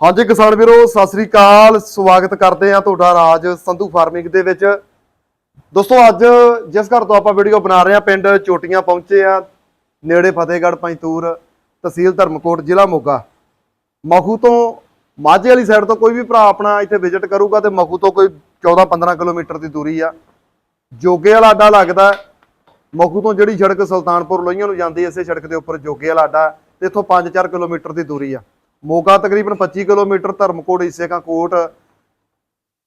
ਹਾਂਜੀ ਕਿਸਾਨ ਵੀਰੋ ਸਤਿ ਸ੍ਰੀ ਅਕਾਲ। ਸਵਾਗਤ ਕਰਦੇ ਆ ਤੁਹਾਡਾ ਰਾਜ ਸੰਧੂ ਫਾਰਮਿੰਗ ਦੇ ਵਿੱਚ। ਦੋਸਤੋ ਅੱਜ ਜਿਸ ਘਰ ਤੋਂ ਆਪਾਂ ਵੀਡੀਓ ਬਣਾ ਰਹੇ ਆ ਪਿੰਡ ਚੋਟੀਆਂ ਪਹੁੰਚੇ ਆ ਨੇੜੇ ਫਤਿਹਗੜ੍ਹ ਪੰਜਤੂਰ ਤਹਿਸੀਲ ਧਰਮਕੋਟ ਜ਼ਿਲ੍ਹਾ ਮੋਗਾ। ਮਖੂ ਤੋਂ ਮਾਝੇ ਵਾਲੀ ਸਾਈਡ ਤੋਂ ਕੋਈ ਵੀ ਭਰਾ ਆਪਣਾ ਇੱਥੇ ਵਿਜ਼ਿਟ ਕਰੂਗਾ ਤੇ ਮਖੂ ਤੋਂ ਕੋਈ 14-15 ਕਿਲੋਮੀਟਰ ਦੀ ਦੂਰੀ ਆ। ਜੋਗੇ ਵਾਲਾ ਅੱਡਾ ਲੱਗਦਾ ਮਖੂ ਤੋਂ ਜਿਹੜੀ ਸੜਕ ਸੁਲਤਾਨਪੁਰ ਲੋਹੀਆਂ ਨੂੰ ਜਾਂਦੀ ਹੈ, ਇਸੇ ਸੜਕ ਦੇ ਉੱਪਰ ਜੋਗੇ ਵਾਲਾ ਅੱਡਾ ਹੈ। ਤੇ ਇੱਥੋਂ 5-4 ਕਿਲੋਮੀਟਰ ਦੀ ਦੂਰੀ ਆ। ਮੋਗਾ ਤਕਰੀਬਨ 25 ਕਿਲੋਮੀਟਰ ਧਰਮਕੋਟ ਹਿੱਸੇ ਕਾ ਕੋਟ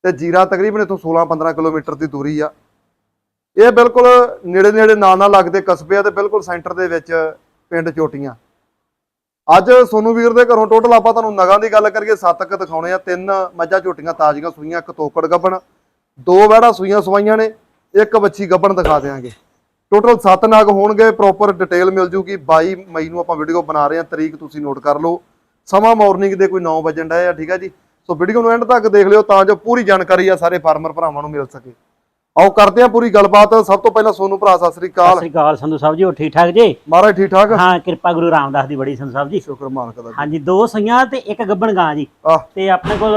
ਤੇ ਜੀਰਾ ਤਕਰੀਬਨ ਇੱਥੋਂ 16-15 ਕਿਲੋਮੀਟਰ ਦੀ ਦੂਰੀ ਆ। ਇਹ ਬਿਲਕੁਲ ਨੇੜੇ ਨੇੜੇ ਨਾਲ ਨਾਲ ਲੱਗਦੇ ਕਸਬੇ ਆ ਤੇ ਬਿਲਕੁਲ ਸੈਂਟਰ ਦੇ ਵਿੱਚ ਪਿੰਡ ਚੋਟੀਆਂ। ਅੱਜ ਸੋਨੂ ਵੀਰ ਦੇ ਘਰੋਂ ਟੋਟਲ ਆਪਾਂ ਤੁਹਾਨੂੰ ਨਗਾਂ ਦੀ ਗੱਲ ਕਰੀਏ, ਸੱਤ ਕ ਦਿਖਾਉਣੇ ਆ, ਤਿੰਨ ਮੱਝਾਂ ਝੋਟੀਆਂ ਤਾਜ਼ੀਆਂ ਸੂਈਆਂ, ਇੱਕ ਤੋਕੜ ਗੱਬਣ, ਦੋ ਵਹਿੜਾ ਸੂਈਆਂ ਸਵਾਈਆਂ ਨੇ, ਇੱਕ ਬੱਚੀ ਗੱਬਣ ਦਿਖਾ ਦੇਾਂਗੇ ਟੋਟਲ 7 ਨਗ ਹੋਣਗੇ ਪ੍ਰੋਪਰ ਡਿਟੇਲ ਮਿਲ ਜੂਗੀ। 22 ਮਈ ਨੂੰ ਆਪਾਂ ਵੀਡੀਓ ਬਣਾ ਰਹੇ ਹਾਂ, ਤਰੀਕ ਤੁਸੀਂ ਨੋਟ ਕਰ ਲਓ। ਸਮਾਂ ਮਾਰਨਿੰਗ ਦੇ ਕੋਈ 9 ਵਜਣ ਦਾ ਆ ਠੀਕ ਹੈ ਜੀ? ਸੋ ਵੀਡੀਓ ਨੂੰ ਐਂਡ ਤੱਕ ਦੇਖ ਲਿਓ ਤਾਂ ਜੋ ਪੂਰੀ ਜਾਣਕਾਰੀ ਆ ਸਾਰੇ ਫਾਰਮਰ ਭਰਾਵਾਂ ਨੂੰ ਮਿਲ ਸਕੇ। ਆਓ ਕਰਦੇ ਆ ਪੂਰੀ ਗੱਲਬਾਤ। ਸਭ ਤੋਂ ਪਹਿਲਾਂ ਸੋਨੂ ਭਰਾ ਸਤਿ ਸ੍ਰੀ ਸਤਿ ਅਕਾਲ ਸ੍ਰੀ ਅਕਾਲ ਸੰਧੂ ਸਾਹਿਬ ਜੀ ਹੋ ਠੀਕ ਠਾਕ ਜੀ? ਮਹਾਰਾਜ ਠੀਕ ਠਾਕ? ਹਾਂ ਕਿਰਪਾ ਗੁਰੂ ਰਾਮਦਾਸ ਦੀ ਬੜੀ ਸੰਧੂ ਸਾਹਿਬ ਜੀ। ਸ਼ੁਕਰ ਮਾਲਕ ਦਾ। ਹਾਂਜੀ ਦੋ ਸਈਆਂ ਤੇ ਇੱਕ ਗੱਬਣ ਗਾਂ ਜੀ। ਤੇ ਆਪਣੇ ਕੋਲ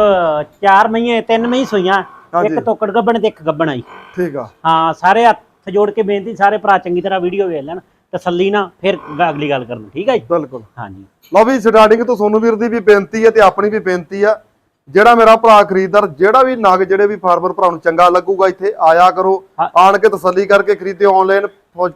ਚਾਰ ਮਹੀਏ ਤਿੰਨ ਮਹੀਂ ਸਈਆਂ। ਇੱਕ ਤੋਕੜ ਗੱਬਣ ਤੇ ਇੱਕ ਗੱਬਣ ਆਈ। ਠੀਕ ਆ। ਹਾਂ ਸਾਰੇ ਹੱਥ ਜੋੜ ਕੇ ਬੇਨਤੀ ਸਾਰੇ ਭਰਾ ਚੰਗੀ ਤਰ੍ਹਾਂ ਵੀਡੀਓ ਵੇਖ ਲੈਣ। ਤਸੱਲੀ ਨਾਲ ਫਿਰ ਗ- ਅਗਲੀ ਗੱਲ ਕਰਨ ਠੀਕ ਹੈ ਜੀ? ਬਿਲਕੁਲ। ਹਾਂਜੀ। ਲਓ ਵੀ ਸਟਾਰਟਿੰਗ ਤੋਂ ਸੋਨੂ ਵੀਰ ਦੀ ਵੀ ਬੇਨਤੀ ਹੈ ਤੇ ਆਪਣੀ ਵੀ ਬੇਨਤੀ ਆ। ਜਿਹੜਾ ਮੇਰਾ ਭਰਾ ਖਰੀਦਦਾਰ ਜਿਹੜਾ ਵੀ ਨਗ ਜਿਹੜੇ ਵੀ ਫਾਰਮਰ ਭਰਾ ਨੂੰ ਚੰਗਾ ਲੱਗੂਗਾ ਇੱਥੇ ਆਇਆ ਕਰੋ। ਆਣ ਕੇ ਤਸੱਲੀ ਕਰਕੇ ਖਰੀਦਿਓ ਆਨਲਾਈਨ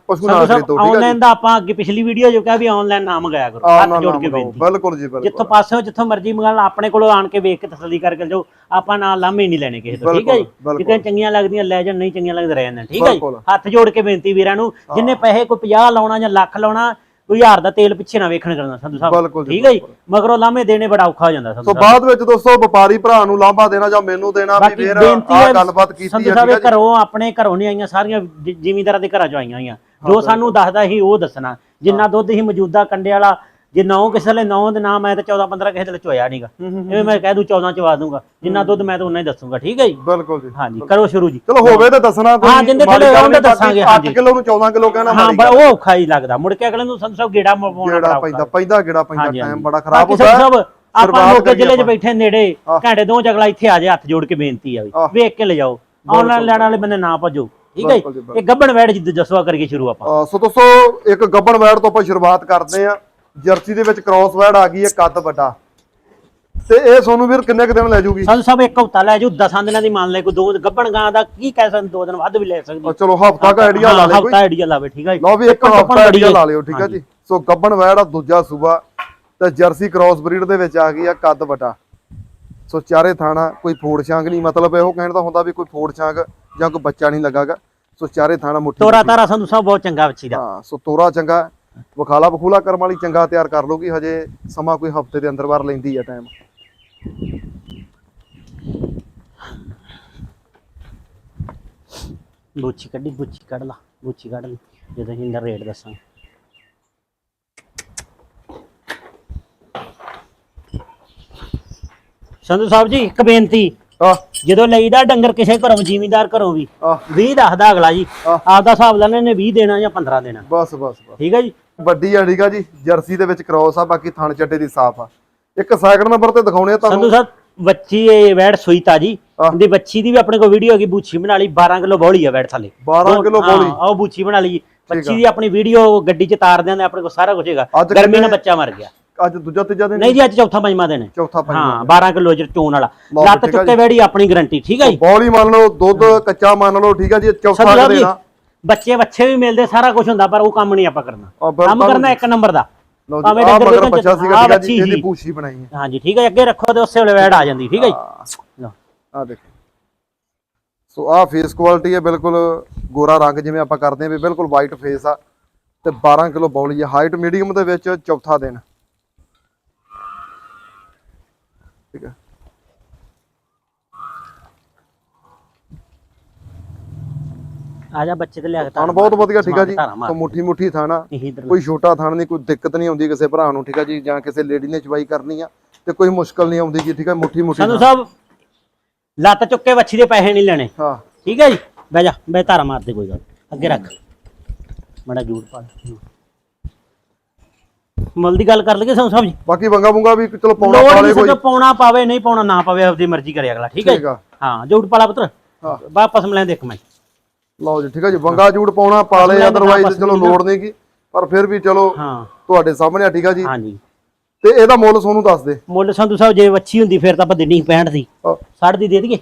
ਪਸ਼ੂ ਨਾ ਖਰੀਦੋ ਠੀਕ ਹੈ ਆਨਲਾਈਨ ਦਾ ਆਪਾਂ ਅੱਗੇ ਪਿਛਲੀ ਵੀਡੀਓ ਜੋ ਕਿਹਾ ਵੀ ਆਨਲਾਈਨ ਨਾ ਮੰਗਾਇਆ ਕਰੋ ਹੱਥ ਨਾ ਜੋੜ ਨਾ ਕੇ। ਬੇਨਤੀ ਬਿਲਕੁਲ ਜੀ ਬਿਲਕੁਲ ਜਿੱਥੋਂ ਪਾਸੇ ਜਿੱਥੋਂ ਮਰਜ਼ੀ ਮੰਗਾਣ ਆਪਣੇ ਕੋਲੋਂ ਆਣ ਕੇ ਵੇਖ ਕੇ ਤਸੱਲੀ ਕਰਕੇ ਜਾਓ ਆਪਾਂ ਨਾਲ ਲਾਮੇ ਨਹੀਂ ਲੈਣੇ ਕਿਸੇ ਤੋਂ ਠੀਕ ਹੈ ਜੀ। ਜਿੱਦਾਂ ਚੰਗੀਆਂ ਲੱਗਦੀਆਂ ਲੈ ਜਾਣ ਨਹੀਂ ਚੰਗੀਆਂ ਲੱਗਦੀਆਂ ਰਹਿ ਜਾਂਦੇ ਠੀਕ ਹੈ ਜੀ। ਹੱਥ ਜੋੜ ਕੇ ਬੇਨਤੀ ਵੀਰਾਂ ਨੂੰ ਜਿੰਨੇ ਪੈਸੇ ਕੋਈ 50 ਲਾਉਣਾ ਜਾਂ ਲੱਖ ਲਾਉਣਾ ਹਜ਼ਾਰ ਦਾ ਤੇਲ ਪਿੱਛੇ ਨਾ ਵੇਖਣ ਕਰਨਾ ਸੰਧੂ ਸਾਹਿਬ। ਬਿਲਕੁਲ ਜੀ, ਠੀਕ ਹੈ ਜੀ? ਮਗਰੋਂ ਲਾਮੇ ਦੇਣੇ ਬੜਾ ਔਖਾ ਹੋ ਜਾਂਦਾ ਸੰਧੂ ਸੋ ਸਾਹਿਬ। ਬਾਅਦ ਵਿੱਚ ਦੋਸਤੋ ਵਪਾਰੀ ਭਰਾ ਨੂੰ ਲਾਂਭਾ ਦੇਣਾ ਜਾਂ ਮੈਨੂੰ ਦੇਣਾ ਵੀ ਬਾਕੀ ਫੇਰ ਬੇਨਤੀ ਆ ਹੈ ਗੱਲਬਾਤ ਕੀਤੀ ਸੰਧੂ ਹੈ ਸਾਹਿਬ ਠੀਕ ਇਹ ਹੈ ਜੀ? ਘਰੋਂ ਆਪਣੇ ਘਰੋਂ ਨਹੀਂ ਆਈਆਂ ਸਾਰੀਆਂ ਜ- ਜ਼ਿਮੀਂਦਾਰਾਂ ਦੇ ਘਰਾਂ ਚੋਂ ਆਈਆਂ ਹੋਈਆਂ। ਜੋ ਸਾਨੂੰ ਦੱਸਦਾ ਸੀ ਉਹ ਦੱਸਣਾ। ਜਿੰਨਾ ਦੁੱਧ ਹੀ ਮੌਜੂਦਾ ਕੰਡੇ ਵਾਲਾ ਜੇ ਨੌ ਕਿਸੇ ਲਈ ਨੌ ਦੇ ਨਾਮ ਹੈ ਤਾਂ 14 15 ਕਿਸੇ ਦੇ ਚੋਇਆ ਨਹੀਂਗਾ ਐਵੇਂ ਮੈਂ ਕਹਿ ਦੂੰ 14 ਚਵਾ ਦੂੰਗਾ। ਜਿੰਨਾ ਦੁੱਧ ਮੈਂ ਤਾਂ ਉਨਾ ਹੀ ਦੱਸੂਗਾ ਠੀਕ ਹੈ ਜੀ? ਬਿਲਕੁਲ ਜੀ ਹਾਂਜੀ ਕਰੋ ਸ਼ੁਰੂ ਜੀ। ਚਲੋ ਹੋਵੇ ਤਾਂ ਦੱਸਣਾ ਹਾਂ, ਜਿੰਦੇ ਥੱਲੇ ਹੋਣ ਤਾਂ ਦੱਸਾਂਗੇ, 8 ਹਾਂਜੀ। ਕਿਲੋ ਨੂੰ 14 ਕਿਲੋ ਕਹਿਣਾ ਹਾਂ ਬੜਾ ਉਹ ਔਖਾ ਹੀ ਲੱਗਦਾ ਮੁੜ ਕੇ ਅਗਲੇ ਨੂੰ ਸੰਤ ਸਾਹਿਬ ਗੇੜਾ ਮਵਾਉਣਾ ਜਿਹੜਾ ਪੈਂਦਾ ਪੈਂਦਾ ਗੇੜਾ ਪੈਂਦਾ ਟਾਈਮ। ਬੜਾ ਖਰਾਬ ਹੁੰਦਾ। ਸੰਤ ਸਾਹਿਬ ਆਪਾਂ ਲੋਕੇ ਜ਼ਿਲ੍ਹੇ 'ਚ। ਬੈਠੇ ਨੇੜੇ। ਘੰਟੇ ਦੋ ਜਗਲਾ ਇੱਥੇ ਆ ਜਾ ਹੱਥ ਜੋੜ ਕੇ ਬੇਨਤੀ ਆ ਵੀ। ਵੇਖ ਕੇ ਲੈ ਜਾਓ ਆਨਲਾਈਨ ਲੈਣ ਵਾਲੇ ਬੰਦੇ ਨਾ ਭੱਜੋ ਠੀਕ ਹੈ? ਇਹ ਗੱਬਣ ਵੈੜ ਜਿੱਦ ਜਸਵਾ ਕਰੀਏ ਸ਼ੁਰੂ ਆਪਾਂ। ਸੋ ਦੋਸਤੋ ਇੱਕ ਗੱਬਣ ਵੈੜ ਤੋਂ ਆਪਾਂ ਸ਼ੁਰੂਆਤ ਕਰਦੇ ਆ ਜਰਸੀ ਦੇ ਵਿੱਚ ਕ੍ਰਾਸ ਵੈੜ ਆ ਗਈ ਹੈ ਕੱਦ ਵੱਡਾ। ਤੇ ਇਹ ਸੋਨੂੰ ਵੀਰ ਕਿੰਨੇ ਕੁ ਦਿਨ ਲੈ ਜੂਗੀ? ਸੰਤ ਸਾਹਿਬ ਇੱਕ ਹਫਤਾ ਲੈ ਜੂ 10 ਦਿਨਾਂ ਦੀ ਮੰਨ ਲੈ ਕੋਈ ਦੋ ਗੱਬਣ ਗਾਂ ਦਾ ਕੀ ਕਹਿ ਸਕਦੇ ਦੋ ਦਿਨ ਵੱਧ ਵੀ ਲੈ ਸਕਦੀ। ਚਲੋ ਹਫਤਾ ਦਾ ਆਈਡੀਆ ਲਾ ਲੈ ਕੋਈ। ਹਫਤਾ ਆਈਡੀਆ ਲਾਵੇ ਠੀਕ ਹੈ ਜੀ? ਲਓ ਵੀ ਇੱਕ ਹਫਤਾ ਆਈਡੀਆ ਲਾ ਲਿਓ ਠੀਕ ਹੈ ਜੀ। ਸੋ ਗੱਬਣ ਵੈੜ ਆ ਦੂਜਾ ਸੂਬਾ ਤੇ ਜਰਸੀ ਕ੍ਰਾਸ ਬਰੀਡ ਦੇ ਵਿੱਚ ਆ ਗਈ ਆ ਕੱਦ ਵੱਡਾ। ਸੋ ਚਾਰੇ ਥਾਣਾ ਕੋਈ ਫੋੜ ਛਾਂਗ ਨਹੀਂ ਮਤਲਬ ਇਹੋ ਕਹਿਣ ਦਾ ਹੁੰਦਾ ਵੀ ਕੋਈ ਫੋੜ ਛਾਂਗ ਜਾਂ ਕੋਈ ਬੱਚਾ ਨਹੀਂ ਲੱਗਾਗਾ ਸੋ ਚਾਰੇ ਥਾਣਾ ਮੁੱਠੀ ਤੋਰਾ ਤਾਰਾ ਸੰਧੂ ਸਾਹਿਬ ਬਹੁਤ ਚੰਗਾ ਬੱਚੀ ਦਾ। ਹਾਂ ਸੋ ਤੋਰਾ ਚੰਗਾ। ਵਖਾਲਾ ਬਖੂਲਾ ਕਰਮ ਵਾਲੀ ਚੰਗਾ ਤਿਆਰ ਕਰ ਲੂਗੀ ਹਜੇ ਸਮਾਂ ਕੋਈ ਹਫ਼ਤੇ ਦੇ ਅੰਦਰ ਬਾਰ ਲੈਂਦੀ ਆ ਟਾਈਮ ਬੁੱਚੀ ਕੱਢੀ ਬੁੱਚੀ ਕੱਢ ਲਾ ਬੁੱਚੀ ਕੱਢ ਲਈ ਜਦੋਂ ਅਸੀਂ ਇਹਦਾ ਰੇਟ ਦੱਸਾਂਗੇ। ਸੰਧੂ ਸਾਹਿਬ ਜੀ ਇੱਕ ਬੇਨਤੀ। ਆ ਜਦੋਂ ਲਈਦਾ ਡੰਗਰ ਕਿਸੇ ਘਰੋਂ ਜ਼ਿਮੀਂਦਾਰ ਘਰੋਂ ਵੀ ਆ 20 ਦੱਸਦਾ ਅਗਲਾ ਜੀ ਆਹ। ਆਪਦਾ ਹਿਸਾਬ ਲੈਣੇ ਨੇ 20 ਦੇਣਾ ਜਾਂ 15 ਦੇਣਾ। ਬਸ ਬਸ ਬਸ। ਠੀਕ ਹੈ ਜੀ? ਵੱਡੀ ਆ ਠੀਕ ਆ ਜੀ। ਜਰਸੀ ਦੇ ਵਿੱਚ ਕ੍ਰੋਸ ਆ ਬਾਕੀ ਥਣ ਚੱਡੇ ਦੀ ਸਾਫ਼ ਆ। ਇੱਕ ਸੈਕਿੰਡ ਨੰਬਰ ਤੇ ਦਿਖਾਉਣੇ ਆ ਸੰਧੂ ਤੁਹਾਨੂੰ ਸਾਹਿਬ ਬੱਚੀ ਇਹ ਵੈੜ ਸੂਈ ਤਾਜੀ ਆਹ। ਦੀ ਬੱਚੀ ਦੀ ਵੀ ਆਪਣੇ ਕੋਲ ਵੀਡੀਓ ਹੈਗੀ ਬੂਛੀ ਬਣਾ ਲਈ 12 ਕਿਲੋ ਬੋਲੀ ਆ ਵੈੜ ਥੱਲੇ। 12 ਕਿਲੋ ਹਾਂ, ਬੋਲੀ ਉਹ ਬੂਛੀ ਬਣਾ ਲਈ। ਬੱਚੀ ਦੀ ਆਪਣੀ ਵੀਡੀਓ ਗੱਡੀ 'ਚ ਤਾਰ ਦਿਆਂ ਆਪਣੇ ਕੋਲ ਸਾਰਾ ਕੁਝ ਹੈਗਾ। ਅੱਜ ਗਰਮੀ ਨਾਲ ਕਿੰਨੇ- ਬੱਚਾ ਮਰ ਗਿਆ। ਅੱਜ ਦੂਜਾ ਤੀਜਾ ਦਿਨ ਨਹੀਂ ਜੀ ਅੱਜ ਚੌਥਾ ਪੰਜਵਾਂ ਦਿਨ ਹੈ। ਚੌਥਾ ਪੰਜਵਾਂ ਹਾਂ 12 ਕਿਲੋ ਚ ਚੋਣ ਵਾਲਾ। ਲਓ ਲੱਤ ਠੀਕ ਆ ਚੁੱਕੇ। ਵੈੜੀ ਆਪਣੀ ਗਾਰੰਟੀ ਠੀਕ ਹੈ ਜੀ? ਬੋਲੀ ਮੰਨ ਲਓ ਦੁੱਧ ਕੱਚਾ ਮੰਨ ਲਓ ਠੀਕ ਆ ਜੀ ਚੌਥਾ ਸੰਧੂ ਸਾਹਿਬ ਜੀ ਦੇਣਾ ਬੱਚੇ ਬੱਚੇ ਵੀ ਮਿਲਦੇ ਸਾਰਾ ਕੁਝ ਹੁੰਦਾ ਪਰ ਉਹ ਕੰਮ ਨਹੀਂ ਆਪਾਂ ਕਰਨਾ। ਆ ਕੰਮ ਕਰਨਾ ਇੱਕ ਨੰਬਰ ਦਾ। ਲਓ ਜੀ ਆ ਮਗਰ ਬੱਚਾ ਸੀਗਾ ਠੀਕ ਆ ਜੀ ਇਹਦੀ। ਪੂਛੀ ਬਣਾਈ ਹੈ ਹਾਂਜੀ ਠੀਕ ਹੈ ਅੱਗੇ ਰੱਖੋ ਤੇ ਉਸੇ ਵੇਲੇ ਵੈੜ ਆ ਜਾਂਦੀ ਠੀਕ ਹੈ ਜੀ। ਲਓ। ਆ ਦੇਖੋ। ਸੋ ਆ ਫੇਸ ਕੁਆਲਿਟੀ ਹੈ ਬਿਲਕੁਲ ਗੋਰਾ ਰੰਗ ਜਿਵੇਂ ਆਪਾਂ ਕਰਦੇ ਹਾਂ ਵੀ ਬਿਲਕੁਲ ਵਾਈਟ ਫੇਸ ਆ ਤੇ 12 ਕਿਲੋ ਬੌਲੀ ਹੈ ਹਾਈਟ ਮੀਡੀਅਮ ਦੇ ਵਿੱਚ ਚੌਥਾ ਦਿਨ। ਠੀਕ ਹੈ ਆ ਜਾ ਬੱਚੇ ਤੇ ਲਿਆ ਕੇ ਥਣ ਬਹੁਤ ਵਧੀਆ ਠੀਕ ਆ ਜੀ। ਸੋ ਮੁੱਠੀ ਮੁੱਠੀ ਥਾਣਾ ਕੋਈ ਛੋਟਾ ਥਣ ਨਹੀਂ ਕੋਈ ਦਿੱਕਤ ਨਹੀਂ ਆਉਂਦੀ ਕਿਸੇ ਭਰਾ ਨੂੰ ਠੀਕ ਆ ਜੀ ਜਾਂ ਕਿਸੇ ਲੇਡੀ ਨੇ ਚਵਾਈ ਕਰਨੀ ਆ ਤੇ ਕੋਈ ਮੁਸ਼ਕਲ ਨਹੀਂ ਆਉਂਦੀ ਜੀ ਠੀਕ ਆ ਮੁੱਠੀ ਮੁੱਠੀ ਥਣ। ਸਾਹਿਬ ਲੱਤ ਚੁੱਕੇ ਵੱਛੀ ਦੇ ਪੈਸੇ ਨਹੀਂ ਲੈਣੇ। ਹਾਂ। ਠੀਕ ਹੈ ਜੀ? ਬਹਿ ਜਾ ਬਹਿ ਧਾਰਾ ਮਾਰ ਦੇ ਕੋਈ ਗੱਲ। ਅੱਗੇ ਰੱਖ। ਮੜਾ ਜੂੜ ਪਾ ਮੁੱਲ ਦੀ ਗੱਲ ਕਰ ਲਈਏ ਸੰਧੂ ਸਾਹਿਬ ਜੀ। ਬਾਕੀ ਵੰਗਾ ਵੁੰਗਾ ਵੀ ਚਲੋ ਪਾਉਣਾ ਨਹੀਂ ਕੋਈ। ਪਾਉਣਾ ਪਾਵੇ ਨਹੀਂ ਪਾਉਣਾ ਨਾ ਪਾਵੇ ਆਪਦੀ ਮਰਜ਼ੀ ਕਰੇ ਅਗਲਾ ਠੀਕ ਹੈ ਆ। ਹਾਂ ਜੋੜ ਪਾਲਾ ਪੁੱਤਰ। ਹਾਂ। ਵਾਪਸ ਮਿਲਾਂ ਦੇਖ ਮੈਂ ਲਓ ਜੀ ਠੀਕ ਹੈ ਜੀ ਵੰਗਾ ਜੂੜ ਪਾਉਣਾ ਪਾਲੇ ਅਦਰਵਾਈਜ਼ ਚਲੋ। ਲੋੜ ਨਹੀਂ ਕੀ ਪਰ ਫਿਰ ਵੀ ਚਲੋ ਹਾਂ। ਤੁਹਾਡੇ ਸਾਹਮਣੇ ਆ ਠੀਕ ਆ ਜੀ। ਹਾਂਜੀ। ਤੇ ਇਹਦਾ ਮੁੱਲ ਤੁਹਾਨੂੰ ਦੱਸ ਦੇ। ਮੁੱਲ ਸੰਧੂ ਸਾਹਿਬ ਜੇ ਵੱਛੀ ਹੁੰਦੀ ਫਿਰ ਤਾਂ ਆਪਾਂ ਦੇਣੀ 65 ਦੀ। ਅ, 60 ਦੀ ਦੇ ਦਈਏ।